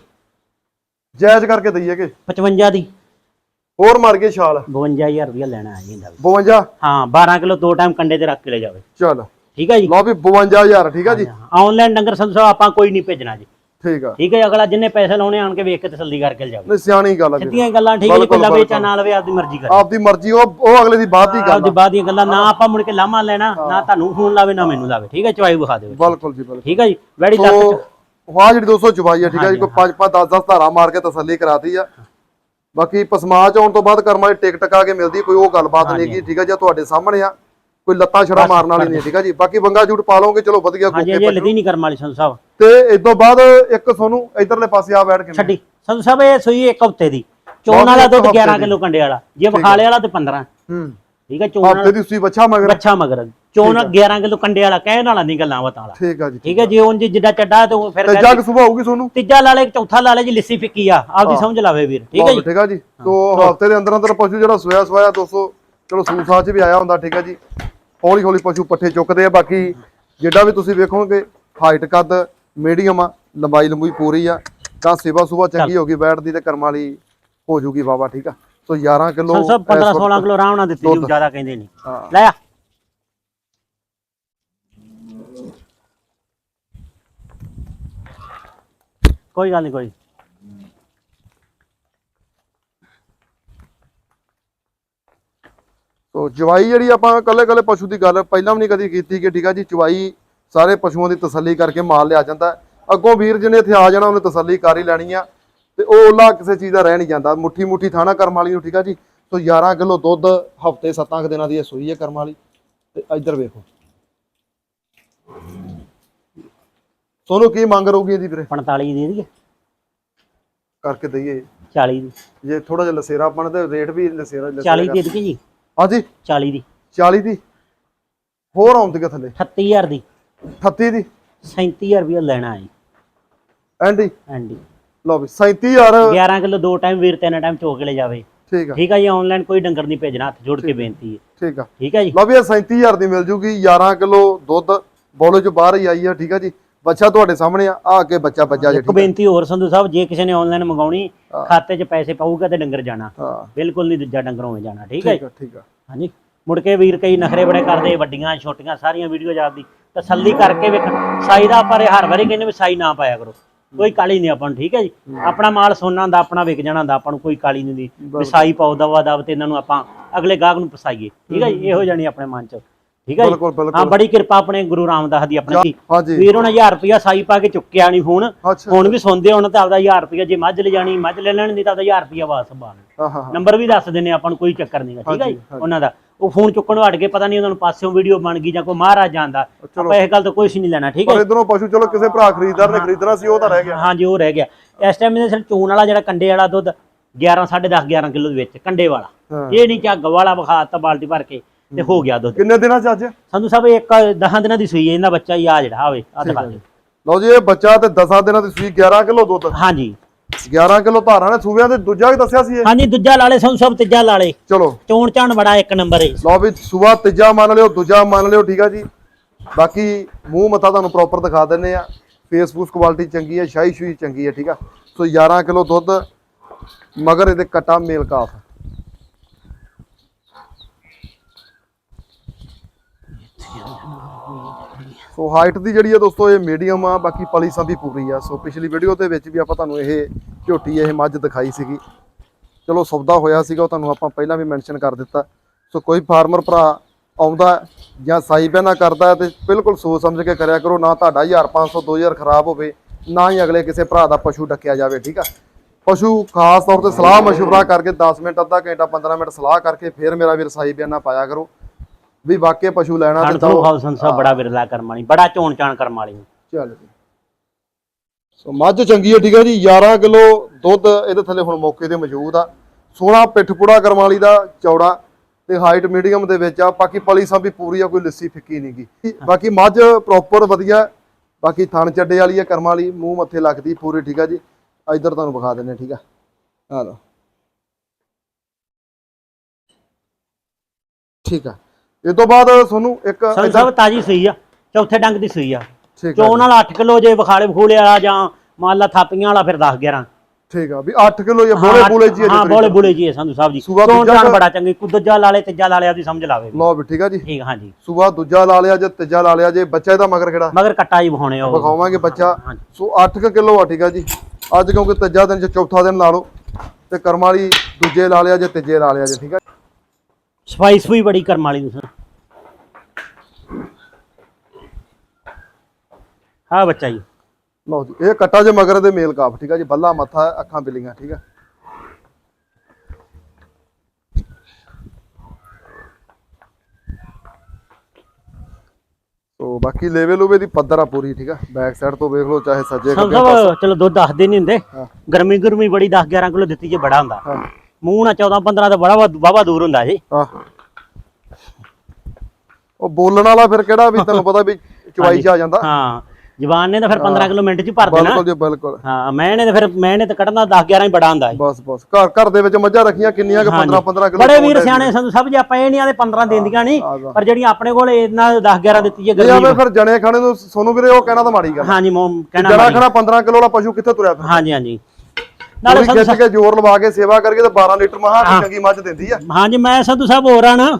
ਜਾਇਜ਼ ਕਰਕੇ ਦਈਏ ਕਿ? 55 ਦੀ। ਹੋਰ ਮਾਰ ਕੇ ਛਾਲ। 52000 ਰੁਪਇਆ ਲੈਣਾ ਹੈ ਇਹਦਾ ਵੀ। 52 ਹਾਂ 12 ਕਿਲੋ ਦੋ ਟਾਈਮ ਕੰਡੇ ਤੇ ਰੱਖ ਕੇ ਲੈ ਜਾਵੇ। ਚੱਲ। ਠੀਕ ਹੈ ਜੀ? ਲਓ ਵੀ 52000 ਠੀਕ ਆ ਜੀ। ਆਨਲਾਈਨ ਡੰਗਰ ਸੰਧੂ ਸਾਹਿਬ ਆਪਾਂ ਕੋਈ ਨਹੀਂ ਭੇਜਣਾ ਜੀ। ਠੀਕ ਆ। ਠੀਕ ਹੈ ਅਗਲਾ ਜਿੰਨੇ ਪੈਸੇ ਲਾਉਣੇ ਆਣ ਕੇ ਵੇਖ ਕੇ ਤਸੱਲੀ ਕਰਕੇ ਜਾਵੇ ਨਹੀਂ ਸਿਆਣੀ ਗੱਲ ਆ ਵੀਰ। ਸਿੱਧੀਆਂ ਗੱਲਾਂ ਠੀਕ ਜੀ, ਕੋਈ ਬਿਲਕੁਲ, ਲਵੇ ਚਾ ਨਾ ਲਵੇ ਆਪਦੀ ਮਰਜ਼ੀ ਕਰੇ। ਆਪਦੀ ਮਰਜ਼ੀ ਉਹ ਉਹ ਅਗਲੇ ਦੀ ਬਾਤ ਦੀ ਗੱਲ ਆਪਦੀ ਬਾਅਦ ਦੀਆਂ ਗੱਲਾਂ ਨਾ ਆਪਾਂ ਮੁੜ ਕੇ ਲਾਮਾ ਲੈਣਾ ਨਾ ਤੁਹਾਨੂੰ ਫੋਨ ਲਾਵੇ ਨਾ ਮੈਨੂੰ ਲਾਵੇ। ਠੀਕ ਹੈ ਚਵਾਈ ਵਿਖਾ ਦੇਵੇ ਬਿਲਕੁਲ ਜੀ ਬਿਲਕੁਲ। ਠੀਕ ਹੈ ਜੀ ਵੈੜੀ ਸੋ ਲੱਕ ਚ। ਹਾਂ ਜਿਹੜੀ 200 ਚਵਾਈ ਆ ਠੀਕ ਆ ਜੀ ਕੋਈ 5 5 10 10 ਧਾਰਾ ਮਾਰ ਕੇ ਤਸੱਲੀ ਕਰਾਤੀ ਆ। ਬਾਕੀ ਪਸਮਾ ਚ ਆਉਣ ਤੋਂ ਬਾਅਦ ਕਰਮਾਂ ਦੀ ਟਿਕ ਟਕਾ ਕੇ ਮਿਲਦੀ ਕੋਈ ਉਹ ਗੱਲਬਾਤ ਨਹੀਂ ਕੀ ਠੀਕ ਆ ਜੀ ਤੁਹਾਡੇ ਸਾਹਮਣੇ ਆ। ਕੋਈ ਲੱਤਾਂ ਛੜਾ ਮਾਰਨ ਵਾਲੀ ਨਹੀਂ ਠੀਕ ਆ ਜੀ। ਬਾਕੀ ਵੰਗਾ ਜੂਟ ਪਾ ਲਓਗੇ ਚਲੋ ਵਧੀਆ ਹਾਂਜੀ ਕੋਕੇ ਅਜੇ ਲਦੀ ਨਹੀਂ ਕਰਮ ਵਾਲੀ ਸੰਧੂ ਸਾਹਿਬ। ਤੇ ਇਸ ਤੋਂ ਬਾਅਦ ਇੱਕ ਤੁਹਾਨੂੰ ਇਧਰਲੇ ਪਾਸੇ ਆ ਬੈਠ ਕੇ ਛੱਡੀ। ਸੰਧੂ ਸਾਹਿਬ ਇਹ ਸੂਈ ਇੱਕ ਹਫ਼ਤੇ ਦੀ। ਚੋਣ ਵਾਲਾ ਦੁੱਧ 11 ਕਿਲੋ ਕੰਡੇ ਵਾਲਾ। ਜੇ ਬਖਾਲੇ ਵਾਲਾ ਤੇ 15 ਹੂੰ। ਠੀਕ ਹੈ ਚੋਣ ਹਫ਼ਤੇ ਵਾਲਾ ਦੀ ਸੂਈ ਬੱਚਾ ਮਗਰ। ਬੱਚਾ ਮਗਰ। ਚੋਣ 11 ਕਿਲੋ ਕੰਡੇ ਵਾਲਾ ਕਹਿਣ ਵਾਲਾ ਨਹੀਂ ਗੱਲਾਂ ਬਤਾ ਵਾਲਾ। ਠੀਕ ਆ ਜੀ ਠੀਕ ਹੈ ਜੇ ਉਂਝ ਜਿੱਡਾ ਚੱਡਾ ਤੇ ਉਹ ਫਿਰ ਤੇ ਜੱਗ ਸੁਭਾ ਹੋਊਗੀ ਤੁਹਾਨੂੰ? ਤੀਜਾ ਲਾ ਲੈ ਚੌਥਾ ਲਾ ਲੈ ਜੀ ਲਿੱਸੀ ਫਿੱਕੀ ਆ। ਆਪਦੀ ਸਮਝ ਲਾਵੇ ਵੀਰ। ਠੀਕ ਹੈ ਜੀ। ਠੀਕ ਆ ਜੀ। ਤੋਂ ਹਫ਼ਤੇ ਦੇ ਅੰਦਰ ਅੰਦਰ ਪਸ਼ੂ ਜਿਹੜਾ ਸੋਇਆ ਸੋਇਆ 200 ਚਲੋ ਸੂਸਾ ਚ ਵੀ ਆਇਆ ਹੁੰਦਾ ਠੀਕ ਆ ਜੀ। ਹੌਲੀ ਹੌਲੀ ਪਸ਼ੂ ਪੱਠੇ ਚੁੱਕਦੇ ਆ ਬਾਕੀ ਜਿਹੜਾ ਵੀ ਤੁਸੀਂ ਵੇਖੋਗੇ ਹਾਈਟ ਕੱਦ ਮੀਡੀਅਮ ਆ ਲੰਬਾਈ ਲੰਬੂਈ ਪੂਰੀ ਆ ਤਾਂ ਸੇਵਾ ਸੁਭਾ ਚੰਗੀ ਹੋ ਗਈ ਬੈਠਦੀ ਤੇ ਕਰਮ ਵਾਲੀ ਹੋ ਜੂਗੀ ਬਾਬਾ ਠੀਕ ਆ। ਸੋ 11 ਕਿਲੋ ਸਾਹਿਬ 15 16 ਕਿਲੋ ਆਰਾਮ ਨਾਲ ਦਿੱਤੀ ਜੀ ਜ਼ਿਆਦਾ ਕਹਿੰਦੇ ਨਹੀਂ। ਲੈ ਆ। ਕੋਈ ਗੱਲ ਨਹੀਂ ਕੋਈ। ਸੋ ਚਵਾਈ ਜਿਹੜੀ ਆਪਾਂ ਕੱਲੇ ਕੱਲੇ ਪਸ਼ੂ ਦੀ ਗੱਲ ਪਹਿਲਾਂ ਵੀ ਨਹੀਂ ਕਦੀ ਕੀਤੀ ਕਿ ਠੀਕ ਆ ਜੀ ਚਵਾਈ ਸਾਰੇ ਪਸ਼ੂਆਂ ਦੀ ਤਸੱਲੀ ਕਰਕੇ ਮਾਲ ਲਿਆ ਜਾਂਦਾ। ਅੱਗੋਂ ਵੀਰ ਜਿਹਨੇ ਇੱਥੇ ਆ ਜਾਣਾ ਉਹਨੇ ਤਸੱਲੀ ਕਰ ਹੀ ਲੈਣੀ ਆ। ਤੇ ਉਹ ਉਹਲਾ ਕਿਸੇ ਚੀਜ਼ ਦਾ ਰਹਿ ਨਹੀਂ ਜਾਂਦਾ। ਮੁੱਠੀ ਮੁੱਠੀ ਥਾਣਾ ਕਰਮ ਵਾਲੀ ਨੂੰ ਠੀਕ ਆ ਜੀ। ਸੋ 11 ਕਿਲੋ ਦੁੱਧ ਹਫ਼ਤੇ 7 ਕੁ ਦਿਨਾਂ ਦੀ ਇਹ ਸੂਈ ਹੈ ਕਰਮ ਵਾਲੀ। ਤੇ ਇੱਧਰ ਵੇਖੋ। ਸੋਨੂੰ ਕੀ ਮੰਗ ਰਹੂਗੀ ਇਹਦੀ ਵੀਰੇ? 45 ਦੇ ਦਈਏ। ਕਰਕੇ ਦਈਏ। 40 ਦੀ। ਜੇ ਥੋੜਾ ਜਿਹਾ ਲਸੇਰਾ ਬਣ ਤੇ ਰੇਟ ਵੀ ਲਸੇਰਾ 40 ਦੇ ਦਈਏ ਜੀ। ਹਾਂਜੀ। 40 ਦੀ। 40 ਦੀ। ਹੋਰ ਆਉਂਦੀ ਥੱਲੇ 38000 ਦੀ। 38 ਦੀ। 37000 ਰੁਪਇਆ ਲੈਣਾ ਹੈ ਐਂਡੀ? ਹਾਂਜੀ ਲਓ ਵੀ 37000 11 ਕਿਲੋ ਦੋ ਟਾਈਮ ਵੀਰ ਤਿੰਨ ਟਾਈਮ ਚੋ ਕੇ ਲੈ ਜਾਵੇ। ਠੀਕ ਆ। ਠੀਕ ਹੈ ਜੀ ਆਨਲਾਈਨ ਕੋਈ ਡੰਗਰ ਨਹੀਂ ਭੇਜਣਾ ਹੱਥ ਜੋੜ ਕੇ ਬੇਨਤੀ ਹੈ। ਠੀਕ ਆ। ਠੀਕ ਹੈ ਜੀ। ਲਓ ਵੀ ਇਹ 37000 ਦੀ ਮਿਲ ਜੂਗੀ 11 ਕਿਲੋ ਦੁੱਧ ਬੋਲੇ ਚ ਬਾਹਰ ਹੀ ਆਈ ਆ ਠੀਕ ਆ ਜੀ। ਬੱਚਾ ਤੁਹਾਡੇ ਸਾਹਮਣੇ ਆ ਆ ਕੇ ਬੱਚਾ ਜੀ ਇੱਕ ਬੇਨਤੀ ਹੋਰ ਸੰਧੂ ਸਾਹਿਬ ਜੇ ਕਿਸੇ ਨੇ ਆਨਲਾਈਨ ਮੰਗਾਉਣੀ ਖਾਤੇ 'ਚ ਪੈਸੇ ਪਾਊਗਾ ਤੇ ਡੰਗਰ ਜਾਣਾ। ਹਾਂ। ਬਿਲਕੁਲ ਨਹੀਂ ਦੂਜਾ ਡੰਗਰ ਹੋਵੇ ਜਾਣਾ ਠੀਕ ਹੈ ਠੀਕ ਆ ਠੀਕ ਆ। ਹਾਂਜੀ। ਮੁੜ ਕੇ ਵੀਰ ਕਈ ਨਖਰੇ ਬੜੇ ਕਰਦੇ ਵੱਡੀਆਂ ਛੋਟੀਆਂ ਸਾਰੀਆਂ ਵੀਡੀਓ ਜਾਂਦੀ ਤਸੱਲੀ ਕਰਕੇ ਵੇਖ ਸਾਈ ਦਾ ਪਰ ਹਰ ਵਾਰੀ ਕਹਿੰਦੇ ਵੀ ਸਾਈ ਨਾ ਪਾਇਆ ਕਰੋ। ਕੋਈ ਕਾਲੀ ਨਹੀਂ ਆਪਾਂ ਨੂੰ ਠੀਕ ਹੈ ਜੀ? ਆਪਣਾ ਮਾਲ ਸੋਨਾ ਹੁੰਦਾ ਆਪਣਾ ਵਿਕ ਜਾਣਾ ਹੁੰਦਾ ਆਪਾਂ ਨੂੰ ਕੋਈ ਕਾਲੀ ਨਹੀਂ ਦੀ ਵੀ ਸਾਈ ਪਾਉ ਦਵਾ ਦਵ ਤੇ ਇਹਨਾਂ ਨੂੰ ਆਪਾਂ ਅਗਲੇ ਗਾਹਕ ਨੂੰ ਪਸਾਈਏ ਠੀਕ ਹੈ ਜੀ? ਇਹੋ ਜਾਣੀ ਆਪਣੇ ਮਨ 'ਚ ਠੀਕ ਹੈ ਬਿਲਕੁਲ ਹਾਂ ਬੜੀ ਕਿਰਪਾ ਆਪਣੇ ਗੁਰੂ ਰਾਮਦਾਸ ਦੀ ਆਪਣੇ ਦੀ। ਵੀਰ ਹੁਣ 1000 ਰੁਪਿਆ ਸਾਈ ਪਾ ਕੇ ਚੁੱਕਿਆ ਨਹੀਂ ਹੁਣ। ਹੁਣ ਵੀ ਸੁਣਦੇ ਹੁਣ ਤਾਂ ਆਪਦਾ 1000 ਰੁਪਿਆ ਜੇ ਮੱਝ ਲੈ ਜਾਣੀ ਮੱਝ ਲੈ ਲੈਣ ਤਾਂ ਆਪਦਾ 1000 ਰੁਪਿਆ ਵਾਪਸ ਬਾਣ। ਨੰਬਰ ਵੀ ਦੱਸ ਦਿੰਨੇ ਆਪਾਂ ਨੂੰ ਕੋਈ ਚੱਕਰ ਨਹੀਂਗਾ ਠੀਕ ਹੈ ਜੀ? ਉਹਨਾਂ ਦਾ। ਉਹ ਫੋਨ ਚੁੱਕਣ ਹਟ ਕੇ ਪਤਾ ਨਹੀਂ ਉਹਨਾਂ ਨੂੰ ਪਾਸਿਓਂ ਵੀਡੀਓ ਬਣ ਗਈ ਜਾਂ ਕੋਈ ਮਹਾਰਾਜ ਜਾਂਦਾ ਆਪਾਂ ਇਹ ਗੱਲ ਤੋਂ ਕੁਝ ਨਹੀਂ ਲੈਣਾ ਠੀਕ ਹੈ ਪਰ ਇਧਰੋਂ ਪਸ਼ੂ ਚਲੋ ਕਿਸੇ ਭਰਾ ਖਰੀਦਦਾਰ ਨੇ ਖਰੀਦਣਾ ਸੀ ਉਹ ਤਾਂ ਰਹਿ ਗਿਆ। ਹਾਂਜੀ ਉਹ ਰਹਿ ਗਿਆ। ਇਸ ਟਾਈਮ ਇਹਦੇ ਸਿਰ ਚੂਨ ਵਾਲਾ ਜਿਹੜਾ ਕੰਡੇ ਵਾਲਾ ਦੁੱਧ 11 10.5 11 ਕਿਲੋ ਦੇ ਵਿੱਚ ਕੰਡੇ ਵਾਲਾ। ਇਹ ਨਹੀਂ ਝੱਗ ਵਾਲਾ ਵਿਖਾਤਾ ਬਾਲਟੀ ਭਰ ਕੇ। ਤੇ ਹੋ ਗਿਆ ਦੁੱਧ। ਕਿੰਨੇ ਦਿਨਾਂ ਚ ਅੱਜ? ਸੰਧੂ ਸਾਹਿਬ ਇੱਕ 10 ਦਿਨਾਂ ਦੀ ਸੂਈ ਹੈ ਇਹਦਾ ਬੱਚਾ ਹੀ ਆ ਜਿਹੜਾ ਆਵੇ ਆ ਦਿਖਾ ਦਿਓ ਲਓ ਜੀ ਇਹ ਬੱਚਾ ਤੇ 10 ਦਿਨਾਂ ਦੀ ਸੂਈ 11 ਕਿਲੋ ਦੁੱਧ। ਹਾਂਜੀ। 11 ਕਿਲੋ ਧਾਰਾਂ ਨੇ ਸੂਬਿਆਂ ਤੇ ਦੂਜਾ ਵੀ ਦੱਸਿਆ ਸੀ ਇਹ? ਹਾਂਜੀ ਦੂਜਾ ਲਾਲੇ ਸੰਧੂ ਸਾਹਿਬ ਤੀਜਾ ਲਾਲੇ ਚਲੋ। ਚੋਣ ਚਾਣ ਬੜਾ ਇੱਕ ਨੰਬਰ ਹੈ ਲਓ ਵੀ ਸੂਬਾ ਤੀਜਾ ਮੰਨ ਲਿਓ ਦੂਜਾ ਮੰਨ ਲਿਓ ਠੀਕ ਆ ਜੀ। ਬਾਕੀ ਮੂੰਹ ਮੱਥਾ ਤੁਹਾਨੂੰ ਪ੍ਰੋਪਰ ਦਿਖਾ ਦਿੰਨੇ ਆ। ਫੇਸਬੁੱਕ ਕੁਆਲਿਟੀ ਚੰਗੀ ਹੈ ਸ਼ਾਹੀ ਸ਼ੂਈ ਚੰਗੀ ਹੈ ਠੀਕ ਆ। ਸੋ 11 ਕਿਲੋ ਦੁੱਧ ਮਗਰ ਇਹਦੇ ਕਟਾ ਮੇਲ ਕਾਫ। ਸੋ ਹਾਈਟ ਦੀ ਜਿਹੜੀ ਆ ਦੋਸਤੋ ਇਹ ਮੀਡੀਅਮ ਆ ਬਾਕੀ ਪਲੀ ਸੰਭੀ ਪੂਰੀ ਆ ਸੋ ਪਿਛਲੀ ਵੀਡੀਓ ਦੇ ਵਿੱਚ ਵੀ ਆਪਾਂ ਤੁਹਾਨੂੰ ਇਹ ਝੋਟੀ ਇਹ ਮੱਝ ਦਿਖਾਈ ਸੀਗੀ ਚਲੋ ਸੌਦਾ ਹੋਇਆ ਸੀਗਾ ਉਹ ਤੁਹਾਨੂੰ ਆਪਾਂ ਪਹਿਲਾਂ ਵੀ ਮੈਂਸ਼ਨ ਕਰ ਦਿੱਤਾ ਸੋ ਕੋਈ ਫਾਰਮਰ ਭਰਾ ਆਉਂਦਾ ਹੈ ਜਾਂ ਸਾਈ ਬਹਿਨਾ ਕਰਦਾ ਹੈ ਤੇ ਬਿਲਕੁਲ ਸੋਚ ਸਮਝ ਕੇ ਕਰਿਆ ਕਰੋ ਨਾ ਤੁਹਾਡਾ 1500 2000 ਖਰਾਬ ਹੋਵੇ ਨਾ ਹੀ ਅਗਲੇ ਕਿਸੇ ਭਰਾ ਦਾ ਪਸ਼ੂ ਡੱਕਿਆ ਜਾਵੇ ਠੀਕ ਆ ਪਸ਼ੂ ਖਾਸ ਤੌਰ ਤੇ ਸਲਾਹ مشورہ ਕਰਕੇ 10 ਮਿੰਟ ਅੱਧਾ ਘੰਟਾ 15 ਮਿੰਟ ਸਲਾਹ ਕਰਕੇ ਫਿਰ ਮੇਰਾ ਵੀਰ ਸਾਈ ਬਿਆਨਾ ਪਾਇਆ ਕਰੋ ਵੀ ਵਾਕਿਆ ਪਸ਼ੂ ਲੈਣਾ ਤੇ ਹਾਊਸ ਸੰਧੂ ਸਾਹਿਬ ਬੜਾ ਵਿਰਲਾ ਕਰਮ ਵਾਲੀ ਬੜਾ ਚੋਣ ਚਾਣ ਕਰਮ ਵਾਲੀ। ਚੱਲ ਜੀ। ਸੋ ਮੱਝ ਚੰਗੀ ਹੈ ਠੀਕ ਹੈ ਜੀ। 11 ਕਿਲੋ ਦੁੱਧ ਇਹਦੇ ਥੱਲੇ ਹੁਣ ਮੌਕੇ ਤੇ ਮੌਜੂਦ ਆ। ਸੋਹਣਾ ਪਿੱਠ ਪੁੜਾ ਕਰਮ ਵਾਲੀ ਦਾ ਚੌੜਾ ਤੇ ਹਾਈਟ ਮੀਡੀਅਮ ਦੇ ਵਿੱਚ ਆ। ਬਾਕੀ ਪਲੀ ਸਾਂ ਵੀ ਪੂਰੀ ਆ ਕੋਈ ਲੱਸੀ ਫਿੱਕੀ ਨਹੀਂ ਗੀ। ਬਾਕੀ ਮੱਝ ਪ੍ਰੋਪਰ ਵਧੀਆ। ਬਾਕੀ ਥਣ ਚੱਡੇ ਵਾਲੀ ਹੈ ਕਰਮਾਂ ਵਾਲੀ ਮੂੰਹ ਮੱਥੇ ਲੱਗਦੀ ਪੂਰੀ ਠੀਕ ਆ ਜੀ। ਇੱਧਰ ਤੁਹਾਨੂੰ ਵਿਖਾ ਦਿੰਨੇ ਠੀਕ ਆ। ਆ ਲਓ। ਠੀਕ ਆ। ਇਸ ਤੋਂ ਬਾਅਦ ਤੁਹਾਨੂੰ ਇੱਕ ਸਾਹਿਬ ਤਾਜੀ ਸੂਈ ਆ ਚੌਥੇ ਡੰਗ ਦੀ ਸੂਈ ਆ। ਠੀਕ ਆ ਚੋਣ ਵਾਲਾ 8 ਕਿਲੋ ਜੇ ਵਿਖਾਲੇ ਵਿਖੂਲੇ ਵਾਲਾ ਜਾਂ ਮੰਨ ਲਾ ਥਾਪੀਆਂ ਵਾਲਾ ਫਿਰ 10 11 ਠੀਕ ਆ ਵੀ 8 ਕਿਲੋ ਇਹ ਬੋਲੇ ਬੋਲੇ ਜੀ ਹਾਂ ਬੋਲੇ ਬੋਲੇ ਜੀ ਹੈ ਸੰਧੂ ਸਾਹਿਬ ਜੀ। ਚੋਣ ਦੂਜਾ ਜਾਣ ਬੜਾ ਚੰਗੀ ਕੋ ਦੂਜਾ ਲਾ ਲੇ ਤੀਜਾ ਲਾ ਲਿਆ ਦੀ ਸਮਝ ਲਾਵੇ। ਲਓ ਵੀ ਠੀਕ ਆ ਜੀ। ਠੀਕ ਹਾਂਜੀ। ਸੂਆ ਦੂਜਾ ਲਾ ਲਿਆ ਜੇ ਤੀਜਾ ਲਾ ਲਿਆ ਜੇ ਬੱਚਾ ਇਹਦਾ ਮਗਰ ਕਿਹੜਾ? ਮਗਰ ਕੱਟਾ ਹੀ ਆ ਉਹ। ਵਿਖਾਵਾਂਗੇ ਬੱਚਾ। ਹਾਂਜੀ। ਸੋ 8 ਕਿਲੋ ਆ ਠੀਕ ਆ ਜੀ। ਅੱਜ ਕਿਉਂਕਿ ਤੀਜਾ ਦਿਨ ਚ ਚੌਥਾ ਦਿਨ ਲਾ ਲਓ ਤੇ ਕਰਮ ਵਾਲੀ ਦੂਜੇ ਲਾ ਲਿਆ ਜੇ ਤੀਜੇ ਲਾ ਲਿਆ ਜੇ ਠੀਕ ਆ ਸਫ਼ਾਈ ਸਫੂਈ ਬੜੀ ਕਰਮ ਵਾਲੀ ਤੁਸੀਂ। ਹਾਂ ਬੱਚਾ ਜੀ। ਲਓ ਜੀ ਇਹ ਕੱਟਾ ਜੇ ਮਗਰ ਦੇ ਮੇਲ ਕਾਫ ਠੀਕ ਆ ਜੀ ਬੱਲਾ ਮੱਥਾ ਅੱਖਾਂ ਬਿੱਲੀਆਂ ਠੀਕ ਆ। ਸੋ ਬਾਕੀ ਲੈਵਲ ਉਹਦੇ ਦੀ ਪੱਧਰ ਆ ਪੂਰੀ ਠੀਕ ਆ। ਬੈਕ ਸਾਈਡ ਤੋਂ ਵੇਖ ਲਓ ਚਾਹੇ ਸੱਜੇ ਖੱਬੇ ਪਾਸੇ। ਚਲੋ ਦੁੱਧ ਦੱਸਦੇ ਨਹੀਂ ਹੁੰਦੇ। ਗਰਮੀ ਗਰਮੀ ਬੜੀ 10 11 ਕਿਲੋ ਦਿੱਤੀ ਜੇ ਬੜਾ ਹੁੰਦਾ। ਹਾਂ। ਮੂੰਹ ਨਾ 14 15 ਤਾਂ ਬੜਾ ਵਾਵਾ ਦੂਰ ਹੁੰਦਾ ਜੀ ਉਹ ਬੋਲਣ ਵਾਲਾ ਫਿਰ ਕਿਹੜਾ ਵੀ ਤੈਨੂੰ ਪਤਾ ਵੀ ਚਵਾਈ ਚ ਆ ਜਾਂਦਾ। ਹਾਂ ਜਵਾਨ ਨੇ ਤਾਂ ਫਿਰ 15 ਕਿਲੋ ਮਿੰਟ ਚ ਹੀ ਭਰ ਦੇਣਾ। ਬਿਲਕੁਲ ਜੀ ਬਿਲਕੁਲ। ਹਾਂ ਮੈਂ ਨੇ ਤਾਂ ਫਿਰ ਮੈਂ ਨੇ ਤਾਂ ਕੱਢਣਾ 10 11 ਹੀ ਬੜਾ ਹੁੰਦਾ ਜੀ ਬਸ ਬਸ। ਘਰ ਘਰ ਦੇ ਵਿੱਚ ਮੱਝਾਂ ਰੱਖੀਆਂ ਕਿੰਨੀਆਂ ਕਿ 15 15 ਕਿਲੋ ਬੜੇ ਵੀਰ ਸਿਆਣੇ ਸੰਧੂ ਸਾਹਿਬ ਜੀ ਆਪਾਂ ਇਹ ਨਹੀਂ ਆਦੇ 15 ਦਿੰਦੀਆਂ ਨਹੀਂ। ਪਰ ਜਿਹੜੀਆਂ ਆਪਣੇ ਕੋਲ ਇਹਨਾਂ 10 11 ਦਿੱਤੀ ਗਰਮੀ ਆਵੇਂ ਫਿਰ ਜਣੇ ਖਾਣੇ ਨੂੰ ਸੋਨੂੰ ਵੀਰੇ ਉਹ ਕਹਿਣਾ ਤਾਂ ਮਾੜੀ ਗੱਲ ਹਾਂਜੀ ਮੋਮ ਕਹਿਣਾ ਜਣਾ। ਖਾਣਾ 15 ਕਿਲੋ ਵਾਲਾ ਪਸ਼ੂ ਕਿੱਥੇ ਤੁਰਿਆ ਫਿਰ? ਹਾਂਜੀ ਹਾਂਜੀ। ਨਾਲੇ ਖਿੱਚ ਕੇ ਜ਼ੋਰ ਲਵਾ ਕੇ ਸੇਵਾ ਕਰਕੇ ਤੇ 12 ਲੀਟਰ ਮਹਾ ਚੰਗੀ ਮੱਝ ਦਿੰਦੀ ਆ। ਹਾਂਜੀ ਮੈਂ ਸੰਧੂ ਸਾਹਿਬ ਹੋਰ ਆ ਹਾਂ।